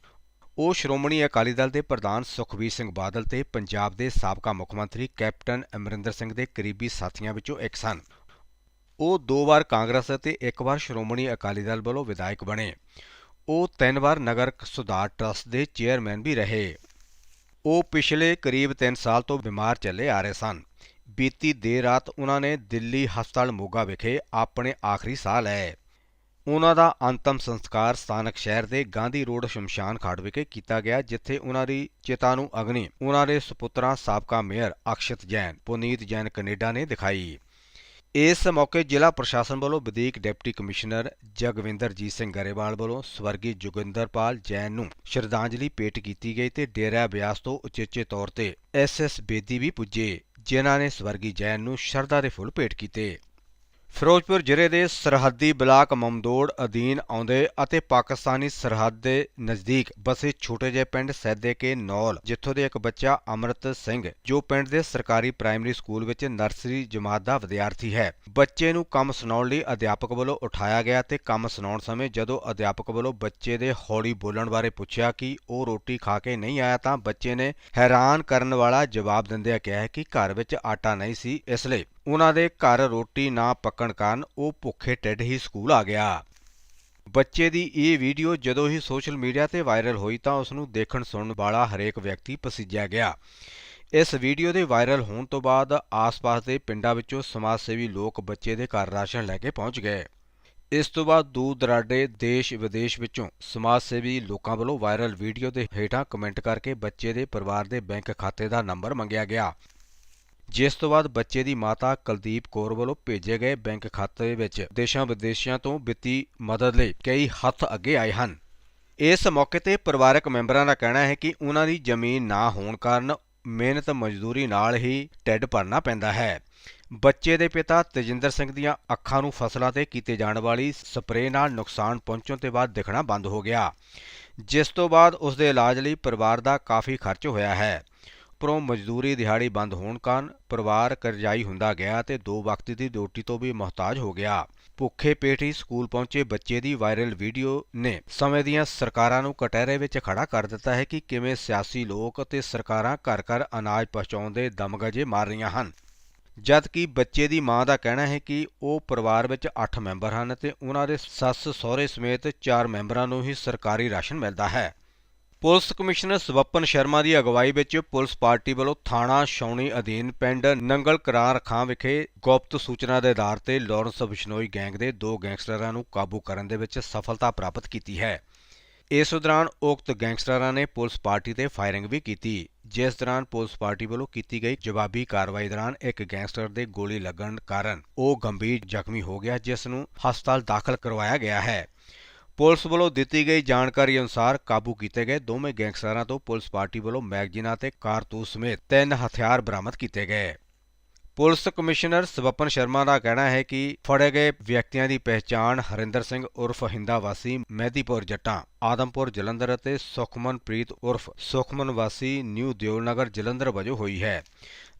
ਉਹ ਸ਼੍ਰੋਮਣੀ ਅਕਾਲੀ ਦਲ ਦੇ ਪ੍ਰਧਾਨ ਸੁਖਬੀਰ ਸਿੰਘ ਬਾਦਲ ਤੇ ਪੰਜਾਬ ਦੇ ਸਾਬਕਾ ਮੁੱਖ ਮੰਤਰੀ ਕੈਪਟਨ ਅਮਰਿੰਦਰ ਸਿੰਘ ਦੇ ਕਰੀਬੀ ਸਾਥੀਆਂ ਵਿੱਚੋਂ ਇੱਕ ਸਨ। ਉਹ ਦੋ ਵਾਰ ਕਾਂਗਰਸ ਅਤੇ ਇੱਕ ਵਾਰ ਸ਼੍ਰੋਮਣੀ ਅਕਾਲੀ ਦਲ ਵੱਲੋਂ ਵਿਧਾਇਕ ਬਣੇ। ਉਹ ਤਿੰਨ ਵਾਰ ਨਗਰ ਸੁਧਾਰ ਟਰਸਟ ਦੇ ਚੇਅਰਮੈਨ ਵੀ ਰਹੇ। ਉਹ ਪਿਛਲੇ ਕਰੀਬ 3 ਸਾਲ ਤੋਂ ਬਿਮਾਰ ਚੱਲੇ ਆ ਰਹੇ ਸਨ। ਬੀਤੀ ਦੇਰ ਰਾਤ ਉਹਨਾਂ ਨੇ ਦਿੱਲੀ ਹਸਪਤਾਲ ਮੋਗਾ ਵਿਖੇ ਆਪਣੇ ਆਖਰੀ ਸਾਹ ਲਏ। ਉਹਨਾਂ ਦਾ ਅੰਤਮ ਸੰਸਕਾਰ ਸਥਾਨਕ ਸ਼ਹਿਰ ਦੇ ਗਾਂਧੀ ਰੋਡ ਸ਼ਮਸ਼ਾਨ ਘਾਟ ਵਿਖੇ ਕੀਤਾ ਗਿਆ, ਜਿੱਥੇ ਉਹਨਾਂ ਦੀ ਚਿਤਾ ਨੂੰ ਅਗਨੀ, ਉਹਨਾਂ ਦੇ ਸੁਪੁੱਤਰਾਂ ਸਾਬਕਾ ਮੇਅਰ ਅਕਸ਼ਿਤ ਜੈਨ, ਪੁਨੀਤ ਜੈਨ ਕੈਨੇਡਾ ਨੇ ਦਿਖਾਈ। ਇਸ ਮੌਕੇ ਜ਼ਿਲ੍ਹਾ ਪ੍ਰਸ਼ਾਸਨ ਵੱਲੋਂ ਵਧੀਕ ਡਿਪਟੀ ਕਮਿਸ਼ਨਰ ਜਗਵਿੰਦਰਜੀਤ ਸਿੰਘ ਗਰੇਵਾਲ ਵੱਲੋਂ ਸਵਰਗੀ ਜੋਗਿੰਦਰਪਾਲ ਜੈਨ ਨੂੰ ਸ਼ਰਧਾਂਜਲੀ ਭੇਟ ਕੀਤੀ ਗਈ ਤੇ ਡੇਰਾ ਬਿਆਸ ਤੋਂ ਉਚੇਚੇ ਤੌਰ ਤੇ ਐਸਐਸ ਬੇਦੀ ਵੀ ਪੁੱਜੇ, ਜਿਨ੍ਹਾਂ ਨੇ ਸਵਰਗੀ ਜੈਨ ਨੂੰ ਸ਼ਰਧਾ ਦੇ ਫੁੱਲ ਭੇਟ ਕੀਤੇ। ਫਿਰੋਜ਼ਪੁਰ ਜ਼ਿਲ੍ਹੇ ਦੇ ਸਰਹੱਦੀ ਬਲਾਕ ਮਮਦੋੜ ਅਧੀਨ ਆਉਂਦੇ ਅਤੇ ਪਾਕਿਸਤਾਨੀ ਸਰਹੱਦ ਦੇ ਨਜ਼ਦੀਕ ਬਸੇ ਛੋਟੇ ਜਿਹੇ ਪਿੰਡ ਸੈਦੇ ਕੇ ਨੌਲ, ਜਿੱਥੋਂ ਦੇ ਇੱਕ ਬੱਚਾ ਅਮਰਤ ਸਿੰਘ, ਜੋ ਪਿੰਡ ਦੇ ਸਰਕਾਰੀ ਪ੍ਰਾਇਮਰੀ ਸਕੂਲ ਵਿੱਚ ਨਰਸਰੀ ਜਮਾਤ ਦਾ ਵਿਦਿਆਰਥੀ ਹੈ। ਬੱਚੇ ਨੂੰ ਕੰਮ ਸੁਣਾਉਣ ਲਈ ਅਧਿਆਪਕ ਵੱਲੋਂ ਉਠਾਇਆ ਗਿਆ ਤੇ ਕੰਮ ਸੁਣਾਉਣ ਸਮੇਂ ਜਦੋਂ ਅਧਿਆਪਕ ਵੱਲੋਂ ਬੱਚੇ ਦੇ ਹੌਲੀ ਬੋਲਣ ਬਾਰੇ ਪੁੱਛਿਆ ਕਿ ਉਹ ਰੋਟੀ ਖਾ ਕੇ ਨਹੀਂ ਆਇਆ ਤਾਂ ਬੱਚੇ ਨੇ ਹੈਰਾਨ ਕਰਨ ਵਾਲਾ ਜਵਾਬ ਦਿੰਦਿਆਂ ਕਿਹਾ ਕਿ ਘਰ ਵਿੱਚ ਆਟਾ ਨਹੀਂ ਸੀ, ਇਸ ਲਈ ਉਹਨਾਂ ਦੇ ਘਰ ਰੋਟੀ ਨਾ ਪੱਕਣ ਕਾਰਨ ਉਹ ਭੁੱਖੇ ਢਿੱਡ ਹੀ ਸਕੂਲ ਆ ਗਿਆ। ਬੱਚੇ ਦੀ ਇਹ ਵੀਡੀਓ ਜਦੋਂ ਹੀ ਸੋਸ਼ਲ ਮੀਡੀਆ ਤੇ ਵਾਇਰਲ ਹੋਈ ਤਾਂ ਉਸ ਨੂੰ ਦੇਖਣ ਸੁਣਨ ਵਾਲਾ ਹਰੇਕ ਵਿਅਕਤੀ ਪਸੀਜਿਆ ਗਿਆ। ਇਸ ਵੀਡੀਓ ਦੇ ਵਾਇਰਲ ਹੋਣ ਤੋਂ ਬਾਅਦ ਆਸ-ਪਾਸ ਦੇ ਪਿੰਡਾਂ ਵਿੱਚੋਂ ਸਮਾਜ ਸੇਵੀ ਲੋਕ ਬੱਚੇ ਦੇ ਘਰ ਰਾਸ਼ਨ ਲੈ ਕੇ ਪਹੁੰਚ ਗਏ। ਇਸ ਤੋਂ ਬਾਅਦ ਦੂਰ ਦਰਾਡੇ ਦੇਸ਼ ਵਿਦੇਸ਼ ਵਿੱਚੋਂ ਸਮਾਜ ਸੇਵੀ ਲੋਕਾਂ ਵੱਲੋਂ ਵਾਇਰਲ ਵੀਡੀਓ ਦੇ ਹੇਠਾਂ ਕਮੈਂਟ ਕਰਕੇ ਬੱਚੇ ਦੇ ਪਰਿਵਾਰ ਦੇ ਬੈਂਕ ਖਾਤੇ ਦਾ ਨੰਬਰ ਮੰਗਿਆ ਗਿਆ। ਜਿਸ ਤੋਂ ਬਾਅਦ ਬੱਚੇ ਦੀ ਮਾਤਾ ਕੁਲਦੀਪ ਕੌਰ ਵੱਲੋਂ ਭੇਜੇ ਗਏ ਬੈਂਕ ਖਾਤੇ ਵਿੱਚ ਦੇਸ਼ਾਂ ਵਿਦੇਸ਼ਾਂ ਤੋਂ ਵਿੱਤੀ ਮਦਦ ਲਈ ਕਈ ਹੱਥ ਅੱਗੇ ਆਏ ਹਨ। ਇਸ ਮੌਕੇ ਤੇ ਪਰਿਵਾਰਕ ਮੈਂਬਰਾਂ ਦਾ ਕਹਿਣਾ ਹੈ ਕਿ ਉਹਨਾਂ ਦੀ ਜ਼ਮੀਨ ਨਾ ਹੋਣ ਕਾਰਨ ਮਿਹਨਤ ਮਜ਼ਦੂਰੀ ਨਾਲ ਹੀ ਢਿੱਡ ਭਰਨਾ ਪੈਂਦਾ ਹੈ। ਬੱਚੇ ਦੇ ਪਿਤਾ ਤਜਿੰਦਰ ਸਿੰਘ ਦੀਆਂ ਅੱਖਾਂ ਨੂੰ ਫਸਲਾਂ ਤੇ ਕੀਤੇ ਜਾਣ ਵਾਲੀ ਸਪਰੇਅ ਨਾਲ ਨੁਕਸਾਨ ਪਹੁੰਚਣ ਤੋਂ ਬਾਅਦ ਦਿਖਣਾ ਬੰਦ ਹੋ ਗਿਆ। ਜਿਸ ਤੋਂ ਬਾਅਦ ਉਸ ਦੇ ਇਲਾਜ ਲਈ ਪਰਿਵਾਰ ਦਾ ਕਾਫੀ ਖਰਚ ਹੋਇਆ ਹੈ। ਉੱਪਰੋਂ ਮਜ਼ਦੂਰੀ ਦਿਹਾੜੀ ਬੰਦ ਹੋਣ ਕਾਰਨ ਪਰਿਵਾਰ ਕਰਜ਼ਾਈ ਹੁੰਦਾ ਗਿਆ ਤੇ ਦੋ ਵਕਤ ਦੀ ਰੋਟੀ ਤੋਂ ਵੀ ਮੁਹਤਾਜ ਹੋ ਗਿਆ। ਭੁੱਖੇ ਪੇਟ ਹੀ ਸਕੂਲ ਪਹੁੰਚੇ ਬੱਚੇ ਦੀ ਵਾਇਰਲ ਵੀਡੀਓ ਨੇ ਸਮੇਂ ਦੀਆਂ ਸਰਕਾਰਾਂ ਨੂੰ ਕਟਹਿਰੇ ਵਿੱਚ ਖੜਾ ਕਰ ਦਿੱਤਾ ਹੈ ਕਿ ਕਿਵੇਂ ਸਿਆਸੀ ਲੋਕ ਅਤੇ ਸਰਕਾਰਾਂ ਘਰ ਘਰ ਅਨਾਜ ਪਹੁੰਚਾਉਣ ਦੇ ਦਮਗਜੇ ਮਾਰ ਰਹੀਆਂ ਹਨ। ਜਦ ਕਿ ਬੱਚੇ ਦੀ ਮਾਂ ਦਾ ਕਹਿਣਾ ਹੈ ਕਿ ਉਹ ਪਰਿਵਾਰ ਵਿੱਚ 8 ਮੈਂਬਰ ਹਨ ਤੇ ਉਹਨਾਂ ਦੇ ਸੱਸ ਸਹੁਰੇ ਸਮੇਤ 4 ਮੈਂਬਰਾਂ ਨੂੰ ਹੀ ਸਰਕਾਰੀ ਰਾਸ਼ਨ ਮਿਲਦਾ ਹੈ। ਪੁਲਿਸ ਕਮਿਸ਼ਨਰ ਸਵਪਨ ਸ਼ਰਮਾ ਦੀ ਅਗਵਾਈ ਵਿੱਚ ਪੁਲਿਸ ਪਾਰਟੀ ਵੱਲੋਂ ਥਾਣਾ ਛਾਉਣੀ ਅਧੀਨ ਪਿੰਡ ਨੰਗਲ ਕਰਾਂ ਰਖਾਂ ਵਿਖੇ ਗੁਪਤ ਸੂਚਨਾ ਦੇ ਆਧਾਰ ਤੇ ਲਾਰੈਂਸ ਬਿਸ਼ਨੋਈ ਗੈਂਗ ਦੇ ਦੋ ਗੈਂਗਸਟਰਾਂ ਨੂੰ ਕਾਬੂ ਕਰਨ ਦੇ ਵਿੱਚ ਸਫਲਤਾ ਪ੍ਰਾਪਤ ਕੀਤੀ ਹੈ। ਇਸ ਦੌਰਾਨ ਉਕਤ ਗੈਂਗਸਟਰਾਂ ਨੇ ਪੁਲਿਸ ਪਾਰਟੀ ਤੇ ਫਾਇਰਿੰਗ ਵੀ ਕੀਤੀ। ਜਿਸ ਦੌਰਾਨ ਪੁਲਿਸ ਪਾਰਟੀ ਵੱਲੋਂ ਕੀਤੀ ਗਈ ਜਵਾਬੀ ਕਾਰਵਾਈ ਦੌਰਾਨ ਇੱਕ ਗੈਂਗਸਟਰ ਦੇ ਗੋਲੀ ਲੱਗਣ ਕਾਰਨ ਉਹ ਗੰਭੀਰ ਜ਼ਖਮੀ ਹੋ ਗਿਆ, ਜਿਸ ਨੂੰ ਹਸਪਤਾਲ ਦਾਖਲ ਕਰਵਾਇਆ ਗਿਆ ਹੈ। ਪੁਲਿਸ ਵੱਲੋਂ ਦਿੱਤੀ ਗਈ ਜਾਣਕਾਰੀ ਅਨੁਸਾਰ ਕਾਬੂ ਕੀਤੇ ਗਏ ਦੋਵੇਂ ਗੈਂਗਸਟਰਾਂ ਤੋਂ ਪੁਲਿਸ ਪਾਰਟੀ ਵੱਲੋਂ ਮੈਗਜ਼ੀਨਾਂ ਤੇ ਕਾਰਤੂਸ ਸਮੇਤ ਤਿੰਨ ਹਥਿਆਰ ਬਰਾਮਦ ਕੀਤੇ ਗਏ। ਪੁਲਿਸ ਕਮਿਸ਼ਨਰ ਸਵਪਨ ਸ਼ਰਮਾ ਦਾ ਕਹਿਣਾ ਹੈ ਕਿ ਫੜੇ ਗਏ ਵਿਅਕਤੀਆਂ ਦੀ ਪਹਿਚਾਣ ਹਰਿੰਦਰ ਸਿੰਘ ਉਰਫ ਹਿੰਦਾ ਵਾਸੀ ਮਹਿਦੀਪੁਰ ਜੱਟਾਂ, ਆਦਮਪੁਰ ਜਲੰਧਰ ਅਤੇ ਸੁਖਮਨਪ੍ਰੀਤ ਉਰਫ ਸੁਖਮਨ ਵਾਸੀ ਨਿਊ ਦਿਓਲਨਗਰ ਜਲੰਧਰ ਵਜੋਂ ਹੋਈ ਹੈ।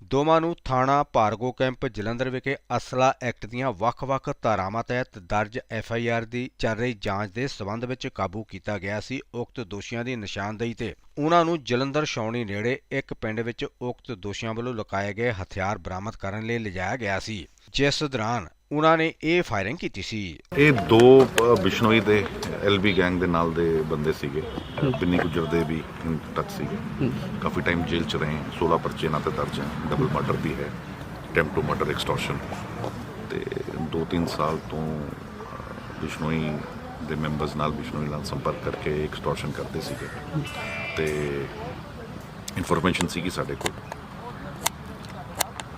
ਦੋਵਾਂ ਨੂੰ ਥਾਣਾ ਭਾਰਗੋ ਕੈਂਪ ਜਲੰਧਰ ਵਿਖੇ ਅਸਲਾ ਐਕਟ ਦੀਆਂ ਵੱਖ-ਵੱਖ ਧਾਰਾਵਾਂ ਤਹਿਤ ਦਰਜ ਐਫ ਆਈ ਆਰ ਦੀ ਚੱਲ ਰਹੀ ਜਾਂਚ ਦੇ ਸਬੰਧ ਵਿੱਚ ਕਾਬੂ ਕੀਤਾ ਗਿਆ ਸੀ ਉਕਤ ਦੋਸ਼ੀਆਂ ਦੀ ਨਿਸ਼ਾਨਦੇਹੀ ਤੇ। ਉਹਨਾਂ ਨੂੰ ਜਲੰਧਰ ਛਾਉਣੀ ਨੇੜੇ ਇੱਕ ਪਿੰਡ ਵਿੱਚ ਉਕਤ ਦੋਸ਼ੀਆਂ ਵੱਲੋਂ ਲੁਕਾਏ ਗਏ ਹਥਿਆਰ ਬਰਾਮਦ ਕਰਨ ਲਈ ਲਿਜਾਇਆ ਗਿਆ ਸੀ। ਜਿਸ ਦੌਰਾਨ ਉਹਨਾਂ ਨੇ ਇਹ ਫਾਇਰਿੰਗ ਕੀਤੀ ਸੀ। ਇਹ ਦੋ ਬਿਸ਼ਨੋਈ ਦੇ ਐਲਬੀ ਗੈਂਗ ਦੇ ਨਾਲ ਦੇ ਬੰਦੇ ਸੀਗੇ। ਬਿੰਨੀ ਗੁੱਜਰ ਦੇ ਵੀ ਇਨ ਟੱਚ ਸੀਗੇ। ਕਾਫੀ ਟਾਈਮ ਜੇਲ੍ਹ ਚ ਰਹੇ 16 ਪਰਚੇ ਇਹਨਾਂ ਤੇ ਦਰਜ ਹੈ। ਡਬਲ ਮਰਡਰ ਵੀ ਹੈ। ਅਟੈਂਪਟ ਟੂ ਮਰਡਰ ਐਕਸਟੋਰਸ਼ਨ ਤੇ 2-3 ਸਾਲ ਤੋਂ ਬਿਸ਼ਨੋਈ ਦੇ ਮੈਂਬਰਸ ਨਾਲ ਬਿਸ਼ਨੋਈ ਨਾਲ ਸੰਪਰਕ ਕਰਕੇ ਐਕਸਟੋਰਸ਼ਨ ਕਰਦੇ ਸੀਗੇ। ਤੇ ਇਨਫੋਰਮੇਸ਼ਨ ਸੀਗੀ ਸਾਡੇ ਕੋਲ।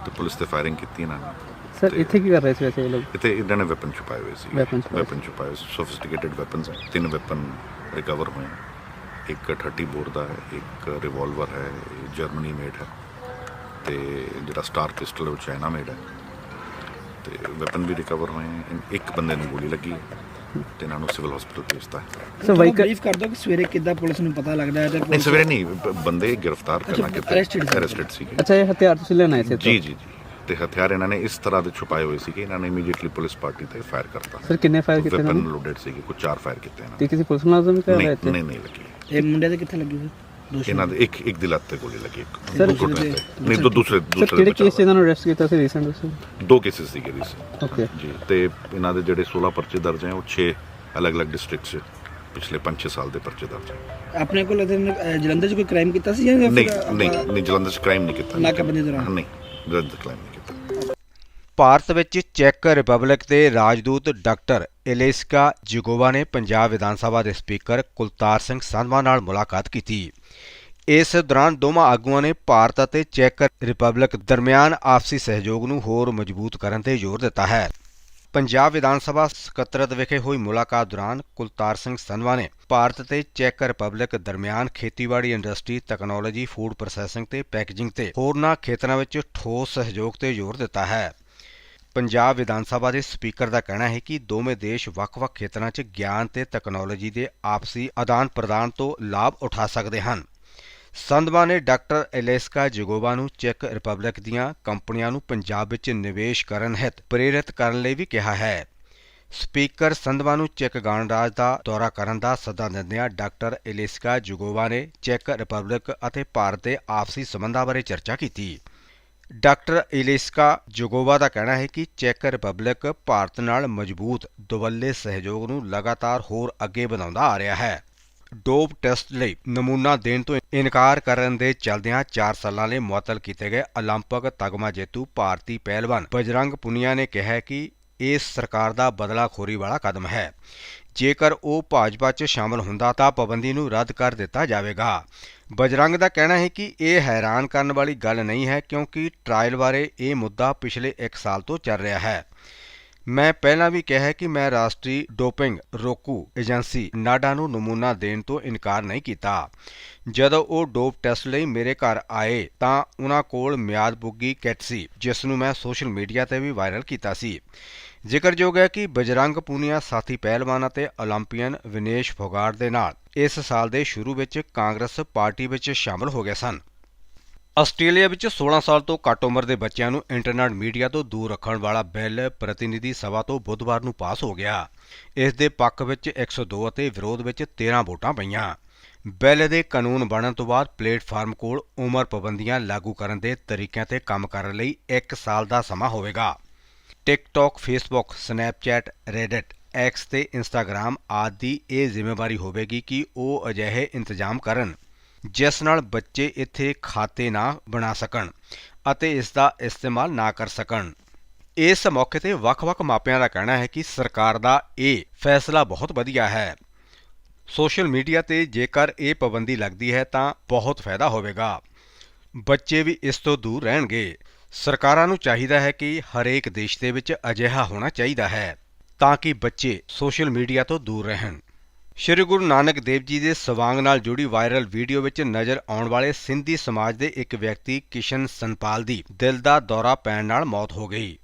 ਤੇ ਪੁਲਿਸ ਤੇ ਫਾਇਰਿੰਗ ਕੀਤੀ ਇਹਨਾਂ ਨੇ। ਸਰ ਇੱਥੇ ਕੀ ਕਰ ਰਹੇ ਸੀ ਵੈਸੇ ਇਹ ਲੋਕ? ਇੱਥੇ ਇਹਨਾਂ ਨੇ ਵੈਪਨ ਛੁਪਾਏ ਹੋਏ ਸੀ। Weapon ਛੁਪਾਏ। ਵੈਪਨ ਛੁਪਾਏ ਸੋਫਿਸਟੀਕੇਟਡ ਵੈਪਨਸ ਤਿੰਨ ਵੈਪਨ ਰਿਕਵਰ ਹੋਏ ਇੱਕ 30 ਬੋਰ ਦਾ ਹੈ ਇੱਕ ਰਿਵਾਲਵਰ ਹੈ ਇਹ ਜਰਮਨੀ ਮੇਡ ਹੈ। ਤੇ ਜਿਹੜਾ ਸਟਾਰ ਪਿਸਟਲ ਉਹ ਚਾਈਨਾ ਮੇਡ ਹੈ। ਤੇ ਵੈਪਨ ਵੀ ਰਿਕਵਰ ਹੋਏ ਹੈ। ਇੱਕ ਬੰਦੇ ਨੂੰ ਗੋਲੀ ਲੱਗੀ। ਹੈ ਤੇ ਇਹਨਾਂ ਨੂੰ ਸਿਵਲ ਹਸਪੀਟਲ ਭੇਜਤਾ। ਹੈ ਸਰ ਸੋ ਵਾਹੀਕਲ ਬਰੀਫ ਕਰ ਦੋ ਕਿ ਸਵੇਰੇ ਕਿੱਦਾਂ ਪੁਲਿਸ ਨੂੰ ਪਤਾ ਲੱਗਦਾ ਹੈ ਤੇ ਨਹੀਂ ਪੁਲਿਸ ਸਵੇਰੇ ਨਹੀਂ ਬ- ਬੰਦੇ ਗ੍ਰਿਫਤਾਰ ਕਰਨਾ ਕਿਤੇ। arrested ਸੀ। ਅਰੈਸਟਡ ਸੀਗੇ। ਅੱਛਾ ਇਹ ਹਥਿਆਰ ਤੁਸੀਂ ਲੈਣ ਆਏ ਸੀ ਇੱਥੋਂ? ਜੀ ਜੀ ਜੀ। ਤੇ ਹਥਿਆਰ ਇਹਨਾਂ ਨੇ ਇਸ ਤਰ੍ਹਾਂ ਦੇ ਛੁਪਾਏ ਹੋਏ ਸੀਗੇ ਇਹਨਾਂ ਨੇ ਇਮੀਡੀਏਟਲੀ ਪੁਲਿਸ ਪਾਰਟੀ ਤੇ ਫਾਇਰ ਕਰਤਾ। ਸਰ ਕਿੰਨੇ ਫਾਇਰ ਕੀਤੇ ਇਹਨਾਂ ਵੈਪਨ ਨੇ ਲੋਡਡ ਸੀਗੇ ਕੁਝ ਚਾਰ ਫਾਇਰ ਕੀਤੇ ਇਹਨਾਂ ਨੇ। ਤੇ ਕਿਸੇ ਪੁਲਿਸ ਮੁਲਾਜ਼ਮ ਵੀ ਕਰ ਨਹੀਂ ਰਹੇ ਇੱਥੇ? ਨਹੀਂ ਨਹੀਂ ਲੱਗੀ। ਇਹ ਮੁੰਡੇ ਦੇ ਕਿੱਥੇ ਲੱਗੀ ਦੋਸ਼ੀ ਇਹਨਾਂ ਦੇ ਇੱਕ ਇੱਕ ਦੀ ਲੱਤ ਤੇ ਗੋਲੀ ਲੱਗੀ ਇੱਕ Sir, ਦੋ ਘੁੱਟਣੇ ਤੇ। ਨਹੀਂ ਦੋ ਦੂਸਰੇ ਸਰ ਦੂਸਰੇ ਕਿਹੜੇ ਬਚਾਅ ਕੇਸ 'ਚ ਇਹਨਾਂ ਨੂੰ ਅਰੈਸਟ ਕੀਤਾ ਸੀ ਰੀਸੈਂਟ ਦੱਸੋ? ਦੋ ਕੇਸਿਸ ਸੀਗੇ ਇਸ ਓਕੇ ਜੀ ਤੇ ਇਹਨਾਂ ਦੇ ਜਿਹੜੇ 16 ਪਰਚੇ ਦਰਜ ਹੈ ਉਹ 6 ਅਲੱਗ-ਅਲੱਗ ਡਿਸਟ੍ਰਿਕਟ 'ਚ ਪਿਛਲੇ 5-6 ਸਾਲ ਦੇ ਪਰਚੇ ਦਰਜ ਹੈ। ਆਪਣੇ ਕੋਲ ਇਹਦੇ ਨਾਲ, ਅਹ, ਜਲੰਧਰ 'ਚ ਕੋਈ ਕ੍ਰਾਈਮ ਕੀਤਾ ਸੀ ਜਾਂ ਫਿਰ ਨਹੀਂ ਆਪਾਂ- ਨਹੀਂ ਨਹੀਂ ਜਲੰਧਰ 'ਚ ਕ੍ਰਾਈਮ ਨਹੀਂ ਕੀਤਾ। ਨਾਕਾਬੰਦੀ ਦੌਰਾਨ? ਨਹੀਂ ਜਲੰਧਰ ਕ੍ਰਾਈਮ ਨਹੀਂ ਕੀਤਾ। ਭਾਰਤ ਵਿੱਚ ਚੈੱਕ ਰਿਪਬਲਿਕ ਦੇ ਰਾਜਦੂਤ ਡਾਕਟਰ ਇਲੇਸਕਾ ਜਿਗੋਵਾ ਨੇ ਪੰਜਾਬ ਵਿਧਾਨ ਸਭਾ ਦੇ ਸਪੀਕਰ ਕੁਲਤਾਰ ਸਿੰਘ ਸੰਧਵਾ ਨਾਲ ਮੁਲਾਕਾਤ ਕੀਤੀ। ਇਸ ਦੌਰਾਨ ਦੋਵਾਂ ਆਗੂਆਂ ਨੇ ਭਾਰਤ ਅਤੇ ਚੈੱਕ ਰਿਪਬਲਿਕ ਦਰਮਿਆਨ ਆਪਸੀ ਸਹਿਯੋਗ ਨੂੰ ਹੋਰ ਮਜ਼ਬੂਤ ਕਰਨ ਤੇ ਜ਼ੋਰ ਦਿੱਤਾ ਹੈ। ਪੰਜਾਬ ਵਿਧਾਨ ਸਭਾ ਸਕੱਤਰਤ ਵਿਖੇ ਹੋਈ ਮੁਲਾਕਾਤ ਦੌਰਾਨ ਕੁਲਤਾਰ ਸਿੰਘ ਸੰਧਵਾ ਨੇ ਭਾਰਤ ਤੇ ਚੈੱਕ ਰਿਪਬਲਿਕ ਦਰਮਿਆਨ ਖੇਤੀਬਾੜੀ ਇੰਡਸਟਰੀ, ਤਕਨਾਲੋਜੀ, ਫੂਡ ਪ੍ਰੋਸੈਸਿੰਗ ਤੇ ਪੈਕੇਜਿੰਗ ਤੇ ਹੋਰਨਾਂ ਖੇਤਰਾਂ ਵਿੱਚ ਠੋਸ ਸਹਿਯੋਗ ਤੇ ਜ਼ੋਰ ਦਿੱਤਾ ਹੈ। ਪੰਜਾਬ ਵਿਧਾਨ ਸਭਾ ਦੇ ਸਪੀਕਰ ਦਾ ਕਹਿਣਾ ਹੈ ਕਿ ਦੋਵੇਂ ਦੇਸ਼ ਵੱਖ-ਵੱਖ ਖੇਤਰਾਂ 'ਚ ਗਿਆਨ ਤੇ ਤਕਨਾਲੋਜੀ ਦੇ ਆਪਸੀ ਆਦਾਨ-ਪ੍ਰਦਾਨ ਤੋਂ ਲਾਭ ਉਠਾ ਸਕਦੇ ਹਨ। ਸੰਧਵਾ ਨੇ ਡਾਕਟਰ ਐਲੇਸਕਾ ਜਿਗੋਵਾ ਨੂੰ ਚੈੱਕ ਰਿਪਬਲਿਕ ਦੀਆਂ ਕੰਪਨੀਆਂ ਨੂੰ ਪੰਜਾਬ ਵਿੱਚ ਨਿਵੇਸ਼ ਕਰਨ ਹਿਤ ਪ੍ਰੇਰਿਤ ਕਰਨ ਲਈ ਵੀ ਕਿਹਾ ਹੈ। ਸਪੀਕਰ ਸੰਧਵਾ ਨੂੰ ਚੈੱਕ ਗਣਰਾਜ ਦਾ ਦੌਰਾ ਕਰਨ ਦਾ ਸੱਦਾ ਦਿੰਦਿਆਂ ਡਾਕਟਰ ਐਲੇਸਕਾ ਜਿਗੋਵਾ ਨੇ ਚੈੱਕ ਰਿਪਬਲਿਕ ਅਤੇ ਭਾਰਤ ਦੇ ਆਪਸੀ ਸਬੰਧਾਂ ਬਾਰੇ ਚਰਚਾ ਕੀਤੀ। ਡਾਕਟਰ ਇਲੇਸਕਾ ਜੋਗੋਵਾ ਦਾ ਕਹਿਣਾ ਹੈ ਕਿ ਚੈੱਕ ਰਿਪਬਲਿਕ ਭਾਰਤ ਨਾਲ ਮਜ਼ਬੂਤ, ਦੁਵੱਲੇ ਸਹਿਯੋਗ ਨੂੰ ਲਗਾਤਾਰ ਹੋਰ ਅੱਗੇ ਵਧਾਉਂਦਾ ਆ ਰਿਹਾ ਹੈ। ਡੋਪ ਟੈਸਟ ਲਈ ਨਮੂਨਾ ਦੇਣ ਤੋਂ ਇਨਕਾਰ ਕਰਨ ਦੇ ਚਲਦਿਆਂ 4 ਸਾਲਾਂ ਲਈ ਮੁਅੱਤਲ ਕੀਤੇ ਗਏ 올림픽 ਤਗਮਾ ਜੇਤੂ ਭਾਰਤੀ ਪਹਿਲਵਾਨ ਬਜਰੰਗ ਪੁਨੀਆ ਨੇ ਕਿਹਾ ਹੈ ਕਿ ਇਸ ਸਰਕਾਰ ਦਾ ਬਦਲਾਖੋਰੀ ਵਾਲਾ ਕਦਮ ਹੈ ਜੇਕਰ ਉਹ ਭਾਜਪਾ 'ਚ ਸ਼ਾਮਲ ਹੁੰਦਾ ਤਾਂ ਪਾਬੰਦੀ ਨੂੰ ਰੱਦ ਕਰ ਦਿੱਤਾ ਜਾਵੇਗਾ ਬਜਰੰਗ ਦਾ ਕਹਿਣਾ ਹੈ ਕਿ ਇਹ ਹੈਰਾਨ ਕਰਨ ਵਾਲੀ ਗੱਲ ਨਹੀਂ ਹੈ ਕਿਉਂਕਿ ਟ੍ਰਾਇਲ ਬਾਰੇ ਇਹ ਮੁੱਦਾ ਪਿਛਲੇ 1 ਸਾਲ ਤੋਂ ਚੱਲ ਰਿਹਾ ਹੈ ਮੈਂ ਪਹਿਲਾਂ ਵੀ ਕਿਹਾ ਕਿ ਮੈਂ ਰਾਸ਼ਟਰੀ ਡੋਪਿੰਗ ਰੋਕੂ ਏਜੰਸੀ ਨਾਡਾ ਨੂੰ ਨਮੂਨਾ ਦੇਣ ਤੋਂ ਇਨਕਾਰ ਨਹੀਂ ਕੀਤਾ। ਜਦੋਂ ਉਹ ਡੋਪ ਟੈਸਟ ਲਈ ਮੇਰੇ ਘਰ ਆਏ ਤਾਂ ਉਹਨਾਂ ਕੋਲ ਮਿਆਦ ਪੁੱਗੀ ਕਿੱਟ ਸੀ, ਜਿਸ ਨੂੰ ਮੈਂ ਸੋਸ਼ਲ ਮੀਡੀਆ ਤੇ ਵੀ ਵਾਇਰਲ ਕੀਤਾ ਸੀ। ਜ਼ਿਕਰਯੋਗ ਹੈ ਕਿ ਬਜਰੰਗ ਪੂਨੀਆ, ਸਾਥੀ ਪਹਿਲਵਾਨ ਅਤੇ 올림픽ੀਅਨ ਵਿਨੇਸ਼ ਫੋਗਾਟ ਦੇ ਨਾਲ ਇਸ ਸਾਲ ਦੇ ਸ਼ੁਰੂ ਵਿੱਚ ਕਾਂਗਰਸ ਪਾਰਟੀ ਵਿੱਚ ਸ਼ਾਮਲ ਹੋ ਗਏ ਸਨ। ਆਸਟ੍ਰੇਲੀਆ ਵਿੱਚ 16 ਸਾਲ ਤੋਂ ਘੱਟ ਉਮਰ ਦੇ ਬੱਚਿਆਂ ਨੂੰ ਇੰਟਰਨੈਟ ਮੀਡੀਆ ਤੋਂ ਦੂਰ ਰੱਖਣ ਵਾਲਾ ਬਿੱਲ ਪ੍ਰਤੀਨਿਧੀ ਸਭਾ ਤੋਂ ਬੁੱਧਵਾਰ ਨੂੰ ਪਾਸ ਹੋ ਗਿਆ। ਇਸ ਦੇ ਪੱਖ ਵਿੱਚ 102 ਅਤੇ ਵਿਰੋਧ ਵਿੱਚ 13 ਵੋਟਾਂ ਪਈਆਂ। ਬਿੱਲ ਦੇ ਕਾਨੂੰਨ ਬਣਨ ਤੋਂ ਬਾਅਦ ਪਲੇਟਫਾਰਮ ਕੋਲ ਉਮਰ ਪਾਬੰਦੀਆਂ ਲਾਗੂ ਕਰਨ ਦੇ ਤਰੀਕਿਆਂ ਤੇ ਕੰਮ ਕਰਨ ਲਈ 1 ਸਾਲ ਦਾ ਸਮਾਂ ਹੋਵੇਗਾ। TikTok, Facebook, Snapchat, Reddit, X ਤੇ ਇੰਸਟਾਗ੍ਰam ਆਦਿ ਇਹ ਜ਼ਿੰਮੇਵਾਰੀ ਹੋਵੇਗੀ ਕਿ ਉਹ ਅਜਿਹੇ ਇੰਤਜ਼ਾਮ ਕਰਨ। ਜਿਸ ਨਾਲ ਬੱਚੇ ਇੱਥੇ ਖਾਤੇ ਨਾ ਬਣਾ ਸਕਣ ਅਤੇ ਇਸ ਦਾ ਇਸਤੇਮਾਲ ਨਾ ਕਰ ਸਕਣ। ਇਸ ਮੌਕੇ ਤੇ ਵੱਖ-ਵੱਖ ਮਾਪਿਆਂ ਦਾ ਕਹਿਣਾ ਹੈ ਕਿ ਸਰਕਾਰ ਦਾ ਇਹ ਫੈਸਲਾ ਬਹੁਤ ਵਧੀਆ ਹੈ। ਸੋਸ਼ਲ ਮੀਡੀਆ ਤੇ ਜੇਕਰ ਇਹ ਪਾਬੰਦੀ ਲੱਗਦੀ ਹੈ ਤਾਂ ਬਹੁਤ ਫਾਇਦਾ ਹੋਵੇਗਾ। ਬੱਚੇ ਵੀ ਇਸ ਤੋਂ ਦੂਰ ਰਹਿਣਗੇ। ਸਰਕਾਰਾਂ ਨੂੰ ਚਾਹੀਦਾ ਹੈ ਕਿ ਹਰੇਕ ਦੇਸ਼ ਦੇ ਵਿੱਚ ਅਜਿਹਾ ਹੋਣਾ ਚਾਹੀਦਾ ਹੈ ਤਾਂ ਕਿ ਬੱਚੇ ਸੋਸ਼ਲ ਮੀਡੀਆ ਤੋਂ ਦੂਰ ਰਹਿਣ। ਸ਼੍ਰੀ ਗੁਰੂ ਨਾਨਕ ਦੇਵ ਜੀ ਦੇ ਸਵਾਂਗ ਨਾਲ ਜੁੜੀ ਵਾਇਰਲ ਵੀਡੀਓ ਵਿੱਚ ਨਜ਼ਰ ਆਉਣ ਵਾਲੇ ਸਿੰਧੀ ਸਮਾਜ ਦੇ ਇੱਕ ਵਿਅਕਤੀ ਕਿਸ਼ਨ ਸੰਪਾਲ ਦੀ ਦਿਲ ਦਾ ਦੌਰਾ ਪੈਣ ਨਾਲ ਮੌਤ ਹੋ ਗਈ।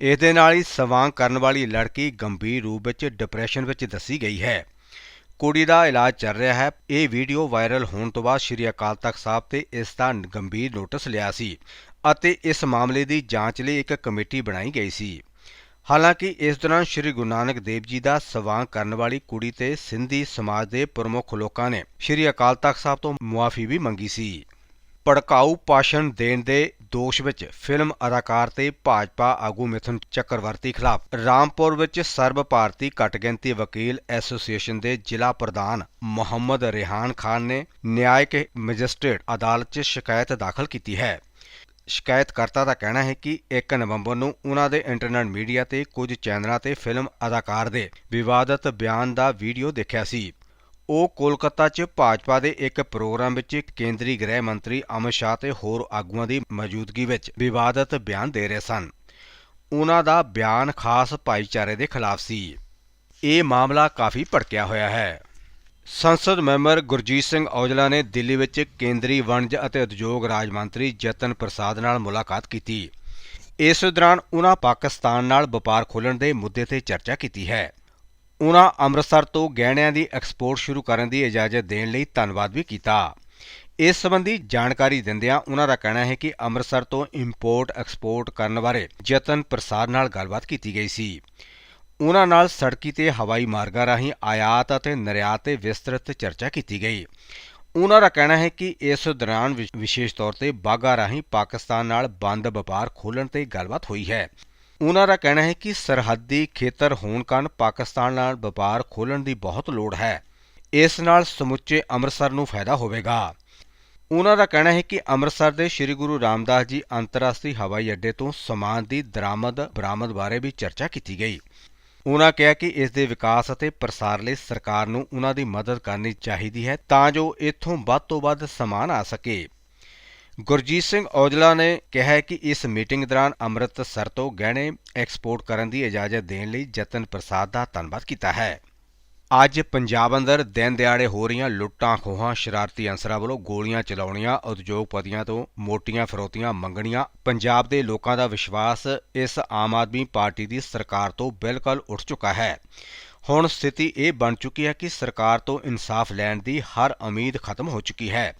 ਇਸ ਦੇ ਨਾਲ ਹੀ ਸਵਾਂਗ ਕਰਨ ਵਾਲੀ ਲੜਕੀ ਗੰਭੀਰ ਰੂਪ ਵਿੱਚ ਡਿਪਰੈਸ਼ਨ ਵਿੱਚ ਦੱਸੀ ਗਈ ਹੈ। ਕੁੜੀ ਦਾ ਇਲਾਜ ਚੱਲ ਰਿਹਾ ਹੈ। ਇਹ ਵੀਡੀਓ ਵਾਇਰਲ ਹੋਣ ਤੋਂ ਬਾਅਦ ਸ਼੍ਰੀ ਅਕਾਲ ਤਖਤ ਸਾਹਿਬ ਤੇ ਇਸ ਦਾ ਗੰਭੀਰ ਨੋਟਿਸ ਲਿਆ ਸੀ ਅਤੇ ਇਸ ਮਾਮਲੇ ਦੀ ਜਾਂਚ ਲਈ ਇੱਕ ਕਮੇਟੀ ਬਣਾਈ ਗਈ ਸੀ। ਹਾਲਾਂਕਿ ਇਸ ਦੌਰਾਨ ਸ਼੍ਰੀ ਗੁਰੂ ਨਾਨਕ ਦੇਵ ਜੀ ਦਾ ਸਵਾਂਗ ਕਰਨ ਵਾਲੀ ਕੁੜੀ ਤੇ ਸਿੰਧੀ ਸਮਾਜ ਦੇ ਪ੍ਰਮੁੱਖ ਲੋਕਾਂ ਨੇ ਸ਼੍ਰੀ ਅਕਾਲ ਤਖਤ ਸਾਹਿਬ ਤੋਂ ਮੁਆਫੀ ਵੀ ਮੰਗੀ ਸੀ। ਭੜਕਾਊ ਭਾਸ਼ਣ ਦੇਣ ਦੇ ਦੋਸ਼ ਵਿੱਚ ਫਿਲਮ ਅਦਾਕਾਰ ਤੇ ਭਾਜਪਾ ਆਗੂ ਮਿਥੁਨ ਚੱਕਰਵਰਤੀ ਖਿਲਾਫ ਰਾਮਪੁਰ ਵਿੱਚ ਸਰਬ ਭਾਰਤੀ ਘੱਟ ਗਿਣਤੀ ਵਕੀਲ ਐਸੋਸੀਏਸ਼ਨ ਦੇ ਜ਼ਿਲ੍ਹਾ ਪ੍ਰਧਾਨ ਮੁਹੰਮਦ ਰਿਹਾਨ ਖਾਨ ਨੇ ਨਿਆਇਕ ਮੈਜਿਸਟ੍ਰੇਟ ਅਦਾਲਤ 'ਚ ਸ਼ਿਕਾਇਤ ਦਾਖਲ ਕੀਤੀ ਹੈ। ਸ਼ਿਕਾਇਤਕਰਤਾ ਦਾ ਕਹਿਣਾ ਹੈ ਕਿ 1 ਨਵੰਬਰ ਨੂੰ ਉਹਨਾਂ ਦੇ ਇੰਟਰਨੈਟ ਮੀਡੀਆ ਤੇ ਕੁਝ ਚੈਨਲਾਂ ਤੇ ਫਿਲਮ ਅਦਾਕਾਰ ਦੇ ਵਿਵਾਦਤ ਬਿਆਨ ਦਾ ਵੀਡੀਓ ਦੇਖਿਆ ਸੀ। ਉਹ ਕੋਲਕਾਤਾ 'ਚ ਭਾਜਪਾ ਦੇ ਇੱਕ ਪ੍ਰੋਗਰਾਮ ਵਿੱਚ ਕੇਂਦਰੀ ਗ੍ਰਹਿ ਮੰਤਰੀ ਅਮਿਤ ਸ਼ਾਹ ਤੇ ਹੋਰ ਆਗੂਆਂ ਦੀ ਮੌਜੂਦਗੀ ਵਿੱਚ ਵਿਵਾਦਤ ਬਿਆਨ ਦੇ ਰਹੇ ਸਨ। ਉਹਨਾਂ ਦਾ ਬਿਆਨ ਖਾਸ ਭਾਈਚਾਰੇ ਦੇ ਖਿਲਾਫ ਸੀ। ਇਹ ਮਾਮਲਾ ਕਾਫੀ ਭੜਕਿਆ ਹੋਇਆ ਹੈ। ਸੰਸਦ ਮੈਂਬਰ ਗੁਰਜੀਤ ਸਿੰਘ ਔਜਲਾ ਨੇ ਦਿੱਲੀ ਵਿੱਚ ਕੇਂਦਰੀ ਵਣਜ ਅਤੇ ਉਦਯੋਗ ਰਾਜ ਮੰਤਰੀ ਜਤਨ ਪ੍ਰਸਾਦ ਨਾਲ ਮੁਲਾਕਾਤ ਕੀਤੀ। ਇਸ ਦੌਰਾਨ ਉਹਨਾਂ ਪਾਕਿਸਤਾਨ ਨਾਲ ਵਪਾਰ ਖੋਲ੍ਹਣ ਦੇ ਮੁੱਦੇ ਤੇ ਚਰਚਾ ਕੀਤੀ ਹੈ। ਉਹਨਾਂ ਅੰਮ੍ਰਿਤਸਰ ਤੋਂ ਗਹਿਣਿਆਂ ਦੀ ਐਕਸਪੋਰਟ ਸ਼ੁਰੂ ਕਰਨ ਦੀ ਇਜਾਜ਼ਤ ਦੇਣ ਲਈ ਧੰਨਵਾਦ ਵੀ ਕੀਤਾ। ਇਸ ਸੰਬੰਧੀ ਜਾਣਕਾਰੀ ਦਿੰਦਿਆਂ ਉਹਨਾਂ ਦਾ ਕਹਿਣਾ ਹੈ ਕਿ ਅੰਮ੍ਰਿਤਸਰ ਤੋਂ ਇੰਪੋਰਟ ਐਕਸਪੋਰਟ ਕਰਨ ਬਾਰੇ ਜਤਨ ਪ੍ਰਸਾਦ ਨਾਲ ਗੱਲਬਾਤ ਕੀਤੀ ਗਈ ਸੀ। ਉਹਨਾਂ ਨਾਲ ਸੜਕੀ ਤੇ ਹਵਾਈ ਮਾਰਗਾਂ ਰਾਹੀਂ ਆਯਾਤ ਅਤੇ ਨਿਰਯਾਤ ਤੇ ਵਿਸਤ੍ਰਿਤ ਚਰਚਾ ਕੀਤੀ ਗਈ। ਉਹਨਾਂ ਦਾ ਕਹਿਣਾ ਹੈ ਕਿ ਇਸ ਦੌਰਾਨ ਵਿ- ਵਿਸ਼ੇਸ਼ ਤੌਰ ਤੇ ਬਾਗਾ ਰਾਹੀਂ ਪਾਕਿਸਤਾਨ ਨਾਲ ਬੰਦ ਵਪਾਰ ਖੋਲ੍ਹਣ ਤੇ ਗੱਲਬਾਤ ਹੋਈ ਹੈ। ਉਹਨਾਂ ਦਾ ਕਹਿਣਾ ਹੈ ਕਿ ਸਰਹੱਦੀ ਖੇਤਰ ਹੋਣ ਕਾਰਨ ਪਾਕਿਸਤਾਨ ਨਾਲ ਵਪਾਰ ਖੋਲ੍ਹਣ ਦੀ ਬਹੁਤ ਲੋੜ ਹੈ। ਇਸ ਨਾਲ ਸਮੁੱਚੇ ਅੰਮ੍ਰਿਤਸਰ ਨੂੰ ਫਾਇਦਾ ਹੋਵੇਗਾ। ਉਹਨਾਂ ਦਾ ਕਹਿਣਾ ਹੈ ਕਿ ਅੰਮ੍ਰਿਤਸਰ ਦੇ ਸ੍ਰੀ ਗੁਰੂ ਰਾਮਦਾਸ ਜੀ ਅੰਤਰਰਾਸ਼ਟਰੀ ਹਵਾਈ ਅੱਡੇ ਤੋਂ ਸਮਾਨ ਦੀ ਦਰਾਮਦ ਬਰਾਮਦ ਬਾਰੇ ਵੀ ਚਰਚਾ ਕੀਤੀ ਗਈ। ਉਨ੍ਹਾਂ ਕਿਹਾ ਕਿ ਇਸ ਦੇ ਵਿਕਾਸ ਅਤੇ ਪ੍ਰਸਾਰ ਲਈ ਸਰਕਾਰ ਨੂੰ ਉਨ੍ਹਾਂ ਦੀ ਮਦਦ ਕਰਨੀ ਚਾਹੀਦੀ ਹੈ ਤਾਂ ਜੋ ਇੱਥੋਂ ਵੱਧ ਤੋਂ ਵੱਧ ਸਮਾਨ ਆ ਸਕੇ। ਗੁਰਜੀਤ ਸਿੰਘ ਔਜਲਾ ਨੇ ਕਿਹਾ ਕਿ ਇਸ ਮੀਟਿੰਗ ਦੌਰਾਨ ਅੰਮ੍ਰਿਤਸਰ ਤੋਂ ਗਹਿਣੇ ਐਕਸਪੋਰਟ ਕਰਨ ਦੀ ਇਜਾਜ਼ਤ ਦੇਣ ਲਈ ਜਤਨ ਪ੍ਰਸਾਦ ਦਾ ਧੰਨਵਾਦ ਕੀਤਾ ਹੈ। ਅੱਜ ਪੰਜਾਬ ਅੰਦਰ ਦਿਨ ਦਿਹਾੜੇ ਹੋ ਰਹੀਆਂ ਲੁੱਟਾਂ, ਖੋਹਾਂ, ਸ਼ਰਾਰਤੀ ਅਨਸਰਾਂ ਵੱਲੋਂ ਗੋਲੀਆਂ ਚਲਾਉਣੀਆਂ, ਉਦਯੋਗਪਤੀਆਂ ਤੋਂ ਮੋਟੀਆਂ ਫਰੋਤੀਆਂ ਮੰਗਣੀਆਂ। ਪੰਜਾਬ ਦੇ ਲੋਕਾਂ ਦਾ ਵਿਸ਼ਵਾਸ ਇਸ ਆਮ ਆਦਮੀ ਪਾਰਟੀ ਦੀ ਸਰਕਾਰ ਤੋਂ ਬਿਲਕੁਲ ਉੱਠ ਚੁੱਕਾ ਹੈ। ਹੁਣ ਸਥਿਤੀ ਇਹ ਬਣ ਚੁੱਕੀ ਹੈ ਕਿ ਸਰਕਾਰ ਤੋਂ ਇਨਸਾਫ ਲੈਣ ਦੀ ਹਰ ਉਮੀਦ ਖਤਮ ਹੋ ਚੁੱਕੀ ਹੈ।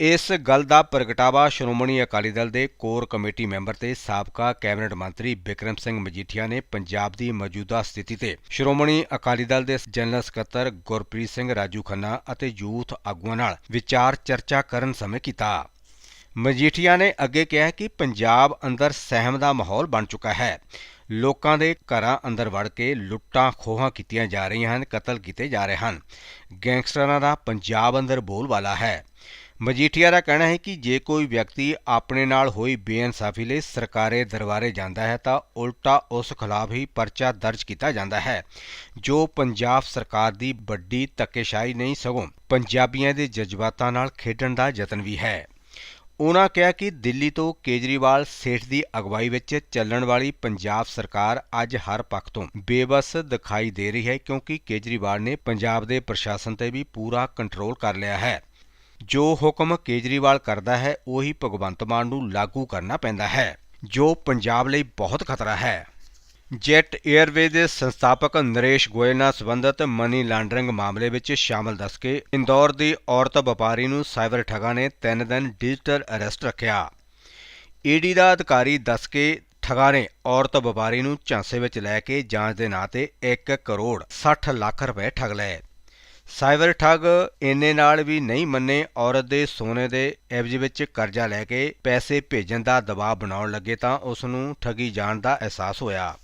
ਇਸ ਗੱਲ ਦਾ ਪ੍ਰਗਟਾਵਾ ਸ਼੍ਰੋਮਣੀ ਅਕਾਲੀ ਦਲ ਦੇ ਕੋਰ ਕਮੇਟੀ ਮੈਂਬਰ ਤੇ ਸਾਬਕਾ ਕੈਬਨਿਟ ਮੰਤਰੀ ਬਿਕਰਮ ਸਿੰਘ ਮਜੀਠੀਆ ਨੇ ਪੰਜਾਬ ਦੀ ਮੌਜੂਦਾ ਸਥਿਤੀ ਤੇ ਸ਼੍ਰੋਮਣੀ ਅਕਾਲੀ ਦਲ ਦੇ ਜਨਰਲ ਸਕੱਤਰ ਗੁਰਪ੍ਰੀਤ ਸਿੰਘ ਰਾਜੂ ਖੰਨਾ ਅਤੇ ਯੂਥ ਆਗੂਆਂ ਨਾਲ ਵਿਚਾਰ ਚਰਚਾ ਕਰਨ ਸਮੇਂ ਕੀਤਾ। ਮਜੀਠੀਆ ਨੇ ਅੱਗੇ ਕਿਹਾ ਕਿ ਪੰਜਾਬ ਅੰਦਰ ਸਹਿਮ ਦਾ ਮਾਹੌਲ ਬਣ ਚੁੱਕਾ ਹੈ। ਲੋਕਾਂ ਦੇ ਘਰਾਂ ਅੰਦਰ ਵੜ ਕੇ ਲੁੱਟਾਂ ਖੋਹਾਂ ਕੀਤੀਆਂ ਜਾ ਰਹੀਆਂ ਹਨ, ਕਤਲ ਕੀਤੇ ਜਾ ਰਹੇ ਹਨ। ਗੈਂਗਸਟਰਾਂ ਦਾ ਪੰਜਾਬ ਅੰਦਰ ਬੋਲਬਾਲਾ ਹੈ। ਮਜੀਠੀਆ ਦਾ ਕਹਿਣਾ ਹੈ ਕਿ ਜੇ ਕੋਈ ਵਿਅਕਤੀ ਆਪਣੇ ਨਾਲ ਹੋਈ ਬੇਇਨਸਾਫੀ ਲਈ ਸਰਕਾਰੇ ਦਰਬਾਰੇ ਜਾਂਦਾ ਹੈ, ਤਾਂ ਉਲਟਾ ਉਸ ਖਿਲਾਫ ਹੀ ਪਰਚਾ ਦਰਜ ਕੀਤਾ ਜਾਂਦਾ ਹੈ, ਜੋ ਪੰਜਾਬ ਸਰਕਾਰ ਦੀ ਵੱਡੀ ਧੱਕੇਸ਼ਾਹੀ ਨਹੀਂ ਸਗੋਂ ਪੰਜਾਬੀਆਂ ਦੇ ਜਜ਼ਬਾਤਾਂ ਨਾਲ ਖੇਡਣ ਦਾ ਯਤਨ ਵੀ ਹੈ। ਉਨ੍ਹਾਂ ਕਿਹਾ ਕਿ ਦਿੱਲੀ ਤੋਂ ਕੇਜਰੀਵਾਲ ਸੇਠ ਦੀ ਅਗਵਾਈ ਵਿੱਚ ਚੱਲਣ ਵਾਲੀ ਪੰਜਾਬ ਸਰਕਾਰ ਅੱਜ ਹਰ ਪੱਖ ਤੋਂ ਬੇਬਸ ਦਿਖਾਈ ਦੇ ਰਹੀ ਹੈ, ਕਿਉਂਕਿ ਕੇਜਰੀਵਾਲ ਨੇ ਪੰਜਾਬ ਦੇ ਪ੍ਰਸ਼ਾਸਨ ਤੇ ਵੀ ਪੂਰਾ ਕੰਟਰੋਲ ਕਰ ਲਿਆ ਹੈ। ਜੋ ਹੁਕਮ ਕੇਜਰੀਵਾਲ ਕਰਦਾ ਹੈ, ਉਹੀ ਭਗਵੰਤ ਮਾਨ ਨੂੰ ਲਾਗੂ ਕਰਨਾ ਪੈਂਦਾ ਹੈ, ਜੋ ਪੰਜਾਬ ਲਈ ਬਹੁਤ ਖਤਰਾ ਹੈ। ਜੈਟ 에ਅਰਵੇ ਦੇ ਸੰਸਥਾਪਕ ਨਰੇਸ਼ ਗੋਇਲ ਨਾਲ ਸੰਬੰਧਿਤ ਮਨੀ ਲਾਂਡਰਿੰਗ ਮਾਮਲੇ ਵਿੱਚ ਸ਼ਾਮਲ ਦੱਸ ਕੇ ਇੰਦੌਰ ਦੀ ਔਰਤ ਵਪਾਰੀ ਨੂੰ ਸਾਈਬਰ ਠੱਗਾਂ ਨੇ 3 ਦਿਨ ਡਿਜੀਟਲ ਅਰੈਸਟ ਰੱਖਿਆ। ਈਡੀ ਦਾ ਅਧਿਕਾਰੀ ਦੱਸ ਕੇ ਠੱਗਾਂ ਨੇ ਔਰਤ ਵਪਾਰੀ ਨੂੰ ਝਾਂਸੇ ਵਿੱਚ ਲੈ ਕੇ ਜਾਂਚ ਦੇ ਨਾਂ ਤੇ 1 ਕਰੋੜ 60 ਲੱਖ ਰੁਪਏ ਠੱਗ ਲਏ। ਸਾਈਬਰ ਠੱਗ ਇੰਨੇ ਨਾਲ ਵੀ ਨਹੀਂ ਮੰਨੇ ਔਰਤ ਦੇ ਸੋਨੇ ਦੇ ਐਵਜ ਵਿੱਚ ਕਰਜ਼ਾ ਲੈ ਕੇ ਪੈਸੇ ਭੇਜਣ ਦਾ ਦਬਾਅ ਬਣਾਉਣ ਲੱਗੇ ਤਾਂ ਉਸ ਨੂੰ ਠੱਗੀ ਜਾਣ ਦਾ ਅਹਿਸਾਸ ਹੋਇਆ।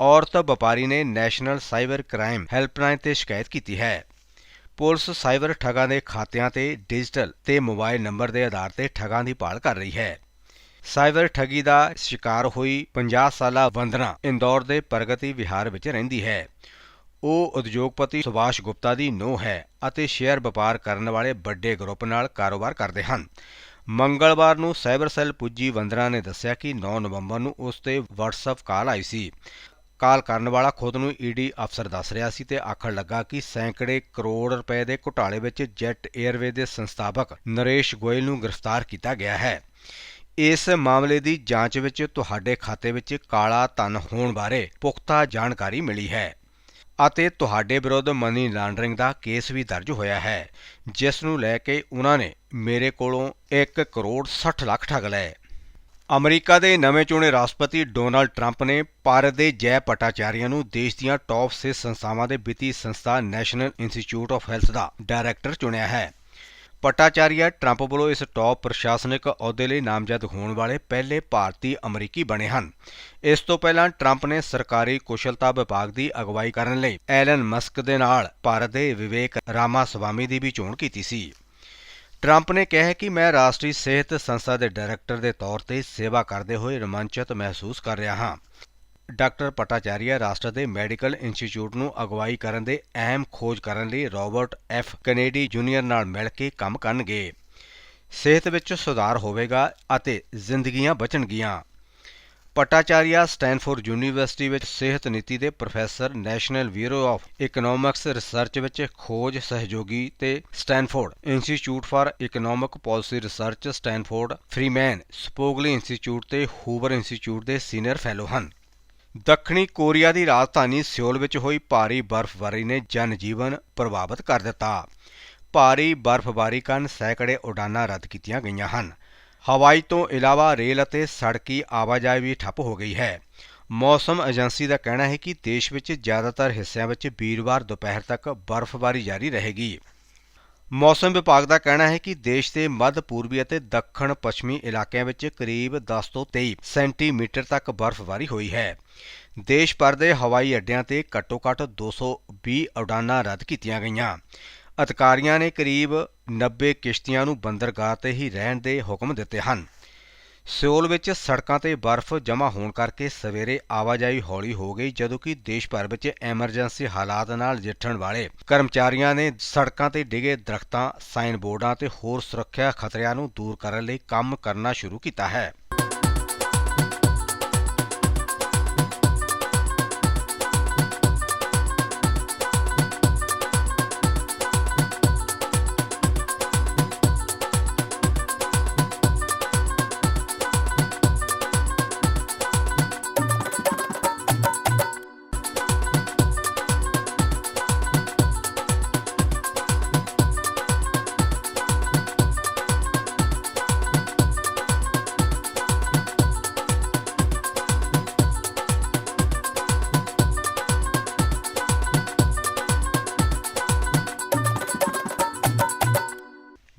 ਔਰਤ ਵਪਾਰੀ ਨੇ ਨੈਸ਼ਨਲ ਸਾਈਬਰ ਕ੍ਰਾਈਮ ਹੈਲਪਲਾਈਨ ਤੇ ਸ਼ਿਕਾਇਤ ਕੀਤੀ ਹੈ। ਪੁਲਿਸ ਸਾਈਬਰ ਠੱਗਾਂ ਦੇ ਖਾਤਿਆਂ ਤੇ ਡਿਜੀਟਲ ਤੇ ਮੋਬਾਈਲ ਨੰਬਰ ਦੇ ਆਧਾਰ ਤੇ ਠੱਗਾਂ ਦੀ ਭਾਲ ਕਰ ਰਹੀ ਹੈ। ਸਾਈਬਰ ਠੱਗੀ ਦਾ ਸ਼ਿਕਾਰ ਹੋਈ 50 ਸਾਲਾ ਵੰਦਨਾ ਇੰਦੌਰ ਦੇ ਪ੍ਰਗਤੀ ਵਿਹਾਰ ਵਿੱਚ ਰਹਿੰਦੀ ਹੈ। ਉਹ ਉਦਯੋਗਪਤੀ ਸੁਭਾਸ਼ ਗੁਪਤਾ ਦੀ ਨੂੰਹ ਹੈ ਅਤੇ ਸ਼ੇਅਰ ਵਪਾਰ ਕਰਨ ਵਾਲੇ ਵੱਡੇ ਗਰੁੱਪ ਨਾਲ ਕਾਰੋਬਾਰ ਕਰਦੇ ਹਨ। ਮੰਗਲਵਾਰ ਨੂੰ ਸਾਈਬਰ ਸੈੱਲ ਪੁੱਜੀ ਵੰਦਨਾ ਨੇ ਦੱਸਿਆ ਕਿ 9 ਨਵੰਬਰ ਨੂੰ ਉਸ ਤੇ WhatsApp ਕਾਲ ਆਈ ਸੀ। ਕਾਲ ਕਰਨ ਵਾਲਾ ਖੁਦ ਨੂੰ ਈਡੀ ਅਫਸਰ ਦੱਸ ਰਿਹਾ ਸੀ ਤੇ ਆਖਣ ਲੱਗਾ ਕਿ ਸੈਂਕੜੇ ਕਰੋੜ ਰੁਪਏ ਦੇ ਘੁਟਾਲੇ ਵਿੱਚ ਜੈਟ 에ਅਰਵੇ ਦੇ ਸੰਸਥਾਪਕ ਨਰੇਸ਼ ਗੋਇਲ ਨੂੰ ਗ੍ਰਿਫਤਾਰ ਕੀਤਾ ਗਿਆ ਹੈ। ਇਸ ਮਾਮਲੇ ਦੀ ਜਾਂਚ ਵਿੱਚ ਤੁਹਾਡੇ ਖਾਤੇ ਵਿੱਚ ਕਾਲਾ ਧਨ ਹੋਣ ਬਾਰੇ ਪੁਖਤਾ ਜਾਣਕਾਰੀ ਮਿਲੀ ਹੈ। ਅਤੇ ਤੁਹਾਡੇ ਵਿਰੁੱਧ ਮਨੀ ਲਾਂਡਰਿੰਗ ਦਾ ਕੇਸ ਵੀ ਦਰਜ ਹੋਇਆ ਹੈ, ਜਿਸ ਨੂੰ ਲੈ ਕੇ ਉਹਨਾਂ ਨੇ ਮੇਰੇ ਕੋਲੋਂ 1 ਕਰੋੜ 60 ਲੱਖ ਠੱਗ ਲਏ। ਅਮਰੀਕਾ ਦੇ ਨਵੇਂ ਚੁਣੇ ਰਾਸ਼ਟਰਪਤੀ ਡੋਨਾਲਡ ਟਰੰਪ ਨੇ ਭਾਰਤ ਦੇ ਜੈ ਪਟਾਚਾਰੀਆ ਨੂੰ ਦੇਸ਼ ਦੀਆਂ ਟੌਪ ਸੇ ਸੰਸਥਾਵਾਂ ਦੇ ਵਿੱਤੀ ਸੰਸਥਾ ਨੈਸ਼ਨਲ ਇੰਸਟੀਚਿਊਟ ਆਫ ਹੈਲਥ ਦਾ ਡਾਇਰੈਕਟਰ ਚੁਣਿਆ ਹੈ। ਪਟਾਚਾਰੀਆ ਟਰੰਪ ਵੱਲੋਂ ਇਸ ਟੌਪ ਪ੍ਰਸ਼ਾਸਨਿਕ ਅਹੁਦੇ ਲਈ ਨਾਮਜ਼ਦ ਹੋਣ ਵਾਲੇ ਪਹਿਲੇ ਭਾਰਤੀ ਅਮਰੀਕੀ ਬਣੇ ਹਨ। ਇਸ ਤੋਂ ਪਹਿਲਾਂ ਟਰੰਪ ਨੇ ਸਰਕਾਰੀ ਕੁਸ਼ਲਤਾ ਵਿਭਾਗ ਦੀ ਅਗਵਾਈ ਕਰਨ ਲਈ ਐਲਨ ਮਸਕ ਦੇ ਨਾਲ ਭਾਰਤ ਦੇ ਵਿਵੇਕ ਰਾਮਾਸਵਾਮੀ ਦੀ ਵੀ ਚੋਣ ਕੀਤੀ ਸੀ। ਟਰੰਪ ਨੇ ਕਿਹਾ ਕਿ ਮੈਂ ਰਾਸ਼ਟਰੀ ਸਿਹਤ ਸੰਸਥਾ ਦੇ ਡਾਇਰੈਕਟਰ ਦੇ ਤੌਰ ਤੇ ਸੇਵਾ ਕਰਦੇ ਹੋਏ ਰੋਮਾਂਚਿਤ ਮਹਿਸੂਸ ਕਰ ਰਿਹਾ ਹਾਂ। ਡਾਕਟਰ ਪਟਾਚਾਰੀਆ ਰਾਸ਼ਟਰ ਦੇ ਮੈਡੀਕਲ ਇੰਸਟੀਚਿਊਟ ਨੂੰ ਅਗਵਾਈ ਕਰਨ ਦੇ ਅਹਿਮ ਖੋਜ ਕਰਨ ਲਈ ਰਾਬਰਟ ਐਫ ਕੈਨੇਡੀ ਜੂਨੀਅਰ ਨਾਲ ਮਿਲ ਕੇ ਕੰਮ ਕਰਨਗੇ। ਸਿਹਤ ਵਿੱਚ ਸੁਧਾਰ ਹੋਵੇਗਾ ਅਤੇ ਜ਼ਿੰਦਗੀਆਂ ਬਚਣਗੀਆਂ। ਪਟਾਚਾਰੀਆ ਸਟੈਨਫੋਰਡ ਯੂਨੀਵਰਸਿਟੀ ਵਿੱਚ ਸਿਹਤ ਨੀਤੀ ਦੇ professor, National Bureau of Economics Research ਵਿੱਚ ਖੋਜ ਸਹਿਯੋਗੀ ਤੇ Stanford Institute for Economic Policy Research Stanford Freeman Spogli Institute ਤੇ ਹੂਵਰ ਇੰਸਟੀਚਿਊਟ ਦੇ ਸੀਨੀਅਰ ਫੈਲੋ ਹਨ। ਦੱਖਣੀ ਕੋਰੀਆ ਦੀ ਰਾਜਧਾਨੀ ਸਿਓਲ ਵਿੱਚ ਹੋਈ ਭਾਰੀ ਬਰਫ਼ਬਾਰੀ ਨੇ ਜਨਜੀਵਨ ਪ੍ਰਭਾਵਿਤ ਕਰ ਦਿੱਤਾ। ਭਾਰੀ ਬਰਫ਼ਬਾਰੀ ਕਾਰਨ ਸੈਂਕੜੇ ਉਡਾਨਾਂ ਰੱਦ ਕੀਤੀਆਂ ਗਈਆਂ ਹਨ। ਹਵਾਈ ਤੋਂ ਇਲਾਵਾ ਰੇਲ ਅਤੇ ਸੜਕੀ ਆਵਾਜਾਈ ਵੀ ਠੱਪ ਹੋ ਗਈ ਹੈ। ਮੌਸਮ ਏਜੰਸੀ ਦਾ ਕਹਿਣਾ ਹੈ ਕਿ ਦੇਸ਼ ਵਿੱਚ ਜ਼ਿਆਦਾਤਰ ਹਿੱਸਿਆਂ ਵਿੱਚ ਵੀਰਵਾਰ ਦੁਪਹਿਰ ਤੱਕ ਬਰਫ਼ਬਾਰੀ ਜਾਰੀ ਰਹੇਗੀ। ਮੌਸਮ ਵਿਭਾਗ ਦਾ ਕਹਿਣਾ ਹੈ ਕਿ ਦੇਸ਼ ਦੇ ਮੱਧ ਪੂਰਬੀ ਅਤੇ ਦੱਖਣ ਪੱਛਮੀ ਇਲਾਕਿਆਂ ਵਿੱਚ ਕਰੀਬ 10 ਤੋਂ 23 ਸੈਂਟੀਮੀਟਰ ਤੱਕ ਬਰਫ਼ਬਾਰੀ ਹੋਈ ਹੈ। ਦੇਸ਼ ਭਰ ਦੇ ਹਵਾਈ ਅੱਡਿਆਂ ਤੇ ਘੱਟੋ-ਘੱਟ 220 ਉਡਾਨਾਂ ਰੱਦ ਕੀਤੀਆਂ ਗਈਆਂ। ਅਧਿਕਾਰੀਆਂ ਨੇ ਕਰੀਬ 90 ਕਿਸ਼ਤੀਆਂ ਨੂੰ ਬੰਦਰਗਾਹ ਤੇ ਹੀ ਰਹਿਣ ਦੇ ਹੁਕਮ ਦਿੱਤੇ ਹਨ। ਸਿਓਲ ਵਿੱਚ ਸੜਕਾਂ ਤੇ ਬਰਫ਼ ਜਮ੍ਹਾਂ ਹੋਣ ਕਰਕੇ ਸਵੇਰੇ ਆਵਾਜਾਈ ਹੌਲੀ ਹੋ ਗਈ, ਜਦੋਂ ਕਿ ਦੇਸ਼ ਭਰ ਵਿੱਚ ਐਮਰਜੈਂਸੀ ਹਾਲਾਤ ਨਾਲ ਨਜਿੱਠਣ ਵਾਲੇ ਕਰਮਚਾਰੀਆਂ ਨੇ ਸੜਕਾਂ ਤੇ ਡਿਗੇ ਦਰਖਤਾਂ ਸਾਈਨ ਬੋਰਡਾਂ ਤੇ ਹੋਰ ਸੁਰੱਖਿਆ ਖਤਰਿਆਂ ਨੂੰ ਦੂਰ ਕਰਨ ਲਈ ਕੰਮ ਕਰਨਾ ਸ਼ੁਰੂ ਕੀਤਾ ਹੈ।